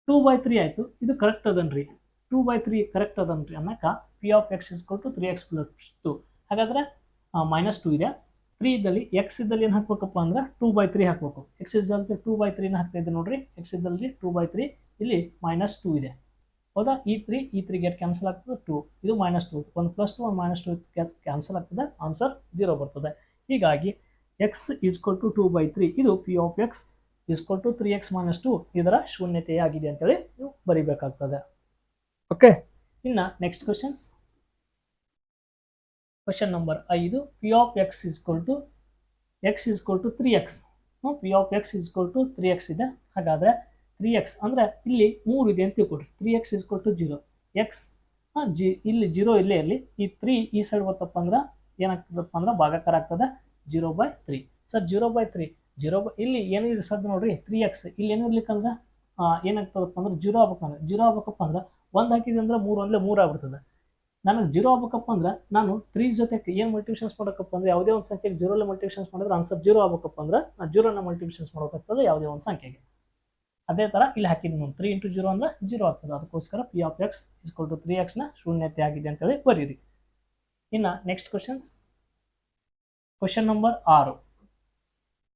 two by three ಆಯಿತು. ಇದು ಕರೆಕ್ಟ್ ಅದನ್ರಿ. ಟೂ ಬೈ ತ್ರೀ ಕರೆಕ್ಟ್ ಅದನ್ರಿ ಅನ್ನಕ P of X is to three x plus two ಹಾಗಾದ್ರೆ ಮೈನಸ್ ಟೂ ಇದೆ. ತ್ರೀ ಇದ್ದಲ್ಲಿ ಎಕ್ಸ್ ಇದ್ದಲ್ಲಿ ಏನು ಹಾಕ್ಬೇಕಪ್ಪ ಅಂದ್ರೆ ಟೂ ಬೈ ತ್ರೀ ಹಾಕಬೇಕು. ಎಕ್ಸ್ ಇದ್ದಲ್ಲಿ ಟೂ ಬೈ ತ್ರೀನ ಹಾಕ್ತಾ ಇದ್ದೆ ನೋಡ್ರಿ. ಎಕ್ಸ್ ಇದ್ದಲ್ಲಿ ಟೂ ಬೈ ತ್ರೀ ಇಲ್ಲಿ ಮೈನಸ್ ಟೂ ಇದೆ. ಹೌದಾ? ಈ ತ್ರೀ ಈ ತ್ರೀ ಗೆಟ್ ಕ್ಯಾನ್ಸಲ್ ಆಗ್ತದೆ ಟೂ ಇದು ಮೈನಸ್ ಟು ಒಂದು ಪ್ಲಸ್ ಟು ಒಂದು ಮೈನಸ್ ಟು ಕ್ಯಾನ್ಸಲ್ ಆಗ್ತದೆ. ಆನ್ಸರ್ ಜೀರೋ ಬರ್ತದೆ. ಹೀಗಾಗಿ x equal to two by three ಇದು P of X equal to three X minus two ಇದರ ಶೂನ್ಯತೆಯಾಗಿದೆ ಅಂತೇಳಿ ನೀವು ಬರಿಬೇಕಾಗ್ತದೆ. ಓಕೆ ಇನ್ನು ನೆಕ್ಸ್ಟ್ ಕ್ವಶನ್ಸ್ ಕ್ವಶನ್ ನಂಬರ್ ಐದು. P of X equal to X equal to three X P of X equal to three X ಇದೆ. ಹಾಗಾದರೆ three X ಅಂದರೆ ಇಲ್ಲಿ ಮೂರು ಇದೆ ಅಂತ ತಿಳ್ಕೊಡ್ರಿ three X equal to zero X G, ಇಲ್ಲಿ ಜೀರೋ ಇಲ್ಲೇ ಇರಲಿ. ಈ ತ್ರೀ ಈ ಸೈಡ್ ಗೊತ್ತಪ್ಪ ಅಂದ್ರೆ ಏನಾಗ್ತದಪ್ಪ ಅಂದ್ರೆ ಭಾಗಾಕಾರ ಆಗ್ತದೆ. Zero by three. Sir, zero by three, zero by, ಇಲ್ಲಿ ಏನು ಸದ್ ನೋಡಿರಿ, ತ್ರೀ ಎಕ್ಸ್ ಇಲ್ಲಿ ಏನು ಇರ್ಲಿಕ್ಕಂದ್ರೆ ಏನಾಗ್ತದಪ್ಪ ಅಂದ್ರೆ ಜೀರೋ ಆಗ್ಬೇಕಂದ್ರೆ ಜೀರೋ ಆಗ್ಬೇಕಪ್ಪ ಅಂದ್ರೆ ಒಂದು ಹಾಕಿದೆ ಅಂದ್ರೆ ಮೂರು ಅಂದರೆ ಮೂರು ಆಗ್ಬಿಡ್ತದೆ. ನನಗೆ ಜೀರೋ ಆಗ್ಬೇಕಪ್ಪ ಅಂದ್ರೆ ನಾನು ತ್ರೀ ಜೊತೆ ಏನು ಮಲ್ಟಿಪ್ಷನ್ಸ್ ಮಾಡೋಕಪ್ಪ ಅಂದ್ರೆ ಯಾವುದೇ ಒಂದು ಸಂಖ್ಯೆಗೆ ಜೀರೋಲ್ಲಿ ಮಲ್ಟಿಪ್ಷನ್ಸ್ ಮಾಡಿದ್ರೆ ಆನ್ಸರ್ ಜೀರೋ ಆಗ್ಬೇಕಪ್ಪ ಅಂದ್ರೆ ನಾನು ಜೀರೋನ ಮಲ್ಟಿಪ್ಷನ್ಸ್ ಮಾಡೋಕ್ಕಾಗ್ತದೆ ಯಾವುದೇ ಒಂದು ಸಂಖ್ಯೆಗೆ. ಅದೇ ಥರ ಇಲ್ಲಿ ಹಾಕಿದ್ದೀನಿ ನಾನು ತ್ರೀ ಇಂಟು ಜೀರೋ ಅಂದ್ರೆ ಜೀರೋ ಆಗ್ತದೆ. ಅದಕ್ಕೋಸ್ಕರ P of X equal to three ಎಕ್ಸ್ನ ಶೂನ್ಯತೆ ಆಗಿದೆ ಅಂತೇಳಿ ಬರೀರಿ. ಇನ್ನು ನೆಕ್ಸ್ಟ್ ಕ್ವಶನ್ಸ್ ಕ್ವಶನ್ ನಂಬರ್ ಆರು.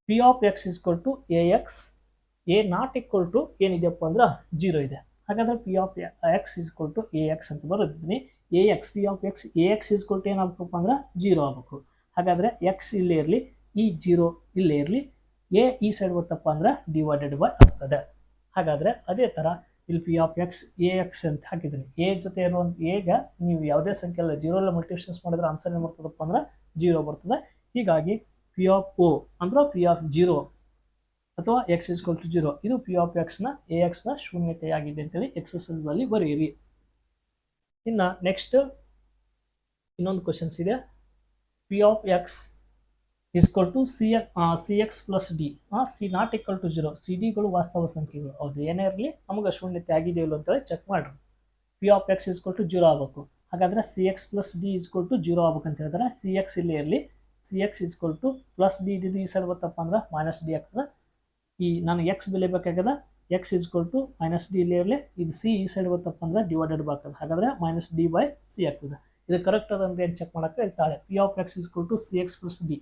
P of X equal to A X A not equal to ಏನಿದೆಯಪ್ಪ ಅಂದ್ರೆ ಜೀರೋ ಇದೆ. ಹಾಗಾದ್ರೆ P of X equal to A X ಅಂತ ಬರೆದಿದ್ದೀನಿ. A X P of X A X equal to ಏನಾಗಬೇಕಪ್ಪ ಅಂದ್ರೆ zero ಆಗಬೇಕು. ಹಾಗಾದ್ರೆ x ಇಲ್ಲೇ ಇರಲಿ, ಈ ಜೀರೋ ಇಲ್ಲೇ ಇರಲಿ ಎ ಈ ಸೈಡ್ ಬರ್ತಪ್ಪ ಅಂದ್ರೆ ಡಿವೈಡೆಡ್ ಬೈ ಆಗ್ತದೆ. ಹಾಗಾದರೆ ಅದೇ ಥರ ಇಲ್ಲಿ P of X A X ಅಂತ ಹಾಕಿದ್ದೀನಿ. ಎ ಜೊತೆ ಇರುವಂಥ ಎಗ ನೀವು ಯಾವುದೇ ಸಂಖ್ಯೆ ಅಲ್ಲ ಜೀರೋಲ್ಲ ಮಲ್ಟಿಪ್ಷನ್ಸ್ ಮಾಡಿದ್ರೆ ಆನ್ಸರ್ ಏನು ಬರ್ತದಪ್ಪ ಅಂದ್ರೆ ಜೀರೋ ಬರ್ತದೆ. ಹೀಗಾಗಿ ಪಿ ಆಫ್ ಓ ಅಂದ್ರೆ ಪಿ ಆಫ್ ಜೀರೋ ಅಥವಾ ಎಕ್ಸ್ ಇಸ್ಕೊಲ್ ಟು ಜೀರೋ ಇದು ಪಿ ಆಫ್ ಎಕ್ಸ್ನ ಎ ಎಕ್ಸ್ನ ಶೂನ್ಯತೆಯಾಗಿದೆ ಅಂತೇಳಿ ಎಕ್ಸಸೈಸ್ನಲ್ಲಿ ಬರೆಯಿರಿ. ಇನ್ನು ನೆಕ್ಸ್ಟ್ ಇನ್ನೊಂದು ಕ್ವಶನ್ಸ್ ಇದೆ. P of X equal to C C X plus D C not equal to zero C ಡಿಗಳು ವಾಸ್ತವ ಸಂಖ್ಯೆಗಳು. ಅದು ಏನೇ ಇರಲಿ ನಮಗೆ ಶೂನ್ಯತೆ ಆಗಿದೆ ಇಲ್ಲ ಅಂತೇಳಿ ಚೆಕ್ ಮಾಡ್ರಿ. P of X equal to zero ಆಗಬೇಕು. ಹಾಗಾದರೆ C X plus D equal to zero ಆಗ್ಬೇಕಂತ ಹೇಳಿದ್ರೆ ಸಿ ಎಕ್ಸ್ ಇಲ್ಲಿ ಇರಲಿ. C X equal to plus D ಇದ್ದಿದ್ದು ಈ ಸೈಡ್ ಬರ್ತಪ್ಪ ಅಂದ್ರೆ ಮೈನಸ್ ಡಿ ಆಗ್ತದೆ. ಈ ನಾನು ಎಕ್ಸ್ ಬೆಲೆ ಬೇಕಾಗ್ಯದ X equal to minus D ಇಲ್ಲಿ ಇರಲಿ ಇದು ಸಿ ಈ ಸೈಡ್ ಬರ್ತಪ್ಪ ಅಂದ್ರೆ ಡಿವೈಡೆಡ್ ಬರ್ತದೆ ಹಾಗಾದ್ರೆ ಮೈನಸ್ ಡಿ ಬೈ ಸಿ ಆಗ್ತದೆ. ಇದು ಕರೆಕ್ಟ್ ಅದಂದ್ರೆ ಏನು ಚೆಕ್ ಮಾಡೋಕ್ಕೆ ಇರ್ತಾಳೆ P of X equal to C X plus D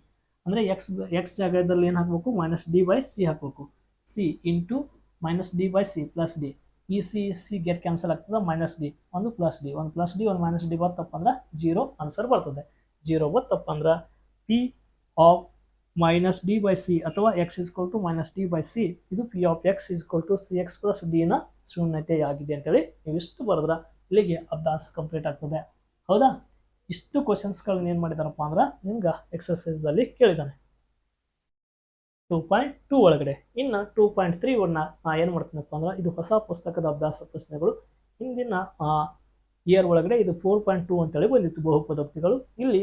ಅಂದರೆ ಎಕ್ಸ್ ಎಕ್ಸ್ ಜಾಗದಲ್ಲಿ ಏನು ಹಾಕಬೇಕು? ಮೈನಸ್ ಡಿ ಬೈ ಸಿ ಹಾಕಬೇಕು. C into minus D by C plus D ಈ ಸಿ ಸಿ ಗೆಟ್ ಕ್ಯಾನ್ಸಲ್ ಆಗ್ತದೆ ಮೈನಸ್ ಡಿ ಒಂದು ಪ್ಲಸ್ ಡಿ ಒಂದು plus D ಒಂದು ಮೈನಸ್ ಡಿ ಬರ್ತಪ್ಪ ಅಂದ್ರೆ ಜೀರೋ ಆನ್ಸರ್ ಬರ್ತದೆ. ಜೀರೋ ಬರ್ತಪ್ಪ ಅಂದ್ರೆ P of minus D by C ಅಥವಾ X equal to minus D by C ಇದು P of X equal to C X plus ಡಿನ ಶೂನ್ಯತೆಯಾಗಿದೆ ಅಂತೇಳಿ ನೀವು ಇಷ್ಟು ಬರೆದ್ರೆ ಇಲ್ಲಿಗೆ ಅಭ್ಯಾಸ ಕಂಪ್ಲೀಟ್ ಆಗ್ತದೆ. ಹೌದಾ? ಇಷ್ಟು ಕ್ವಶನ್ಸ್ಗಳನ್ನ ಏನು ಮಾಡಿದಾರಪ್ಪ ಅಂದ್ರೆ ನಿಮ್ಗೆ ಎಕ್ಸಸೈಸ್ದಲ್ಲಿ ಕೇಳಿದ್ದಾನೆ ಟೂ ಪಾಯಿಂಟ್ ಟೂ ಒಳಗಡೆ. ಇನ್ನು ಟೂ ಪಾಯಿಂಟ್ ತ್ರೀ ಒನ್ನ ನಾ ಏನು ಮಾಡ್ತೀನಪ್ಪ ಅಂದ್ರೆ ಇದು ಹೊಸ ಪುಸ್ತಕದ ಅಭ್ಯಾಸ ಪ್ರಶ್ನೆಗಳು. ಹಿಂದಿನ ಇಯರ್ ಒಳಗಡೆ ಇದು ಫೋರ್ ಪಾಯಿಂಟ್ ಟೂ ಅಂತೇಳಿ ಬಂದಿತ್ತು ಬಹುಪದೋಕ್ತಿಗಳು. ಇಲ್ಲಿ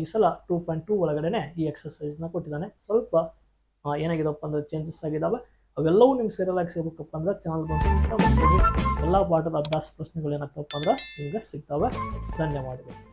ಈ ಸಲ ಟೂ ಪಾಯಿಂಟ್ ಟೂ ಒಳಗಡೆ ಈ ಎಕ್ಸಸೈಸ್ನ ಕೊಟ್ಟಿದ್ದಾನೆ. ಸ್ವಲ್ಪ ಏನಾಗಿದೆಪ್ಪ ಅಂದರೆ ಚೇಂಜಸ್ ಆಗಿದ್ದಾವೆ ಅವೆಲ್ಲವೂ ನಿಮ್ಗೆ ಸೀರಿಯಲ್ ಆಗಿ ಸಿಗಬೇಕಪ್ಪ ಅಂದ್ರೆ ಚಾನಲ್ ಬಂದು ಎಲ್ಲ ಪಾಠದ ಅಭ್ಯಾಸ ಪ್ರಶ್ನೆಗಳು ಏನಾಗ್ತಪ್ಪ ಅಂದ್ರೆ ನಿಮ್ಗೆ ಸಿಗ್ತಾವೆ. ಧನ್ಯವಾದಗಳು.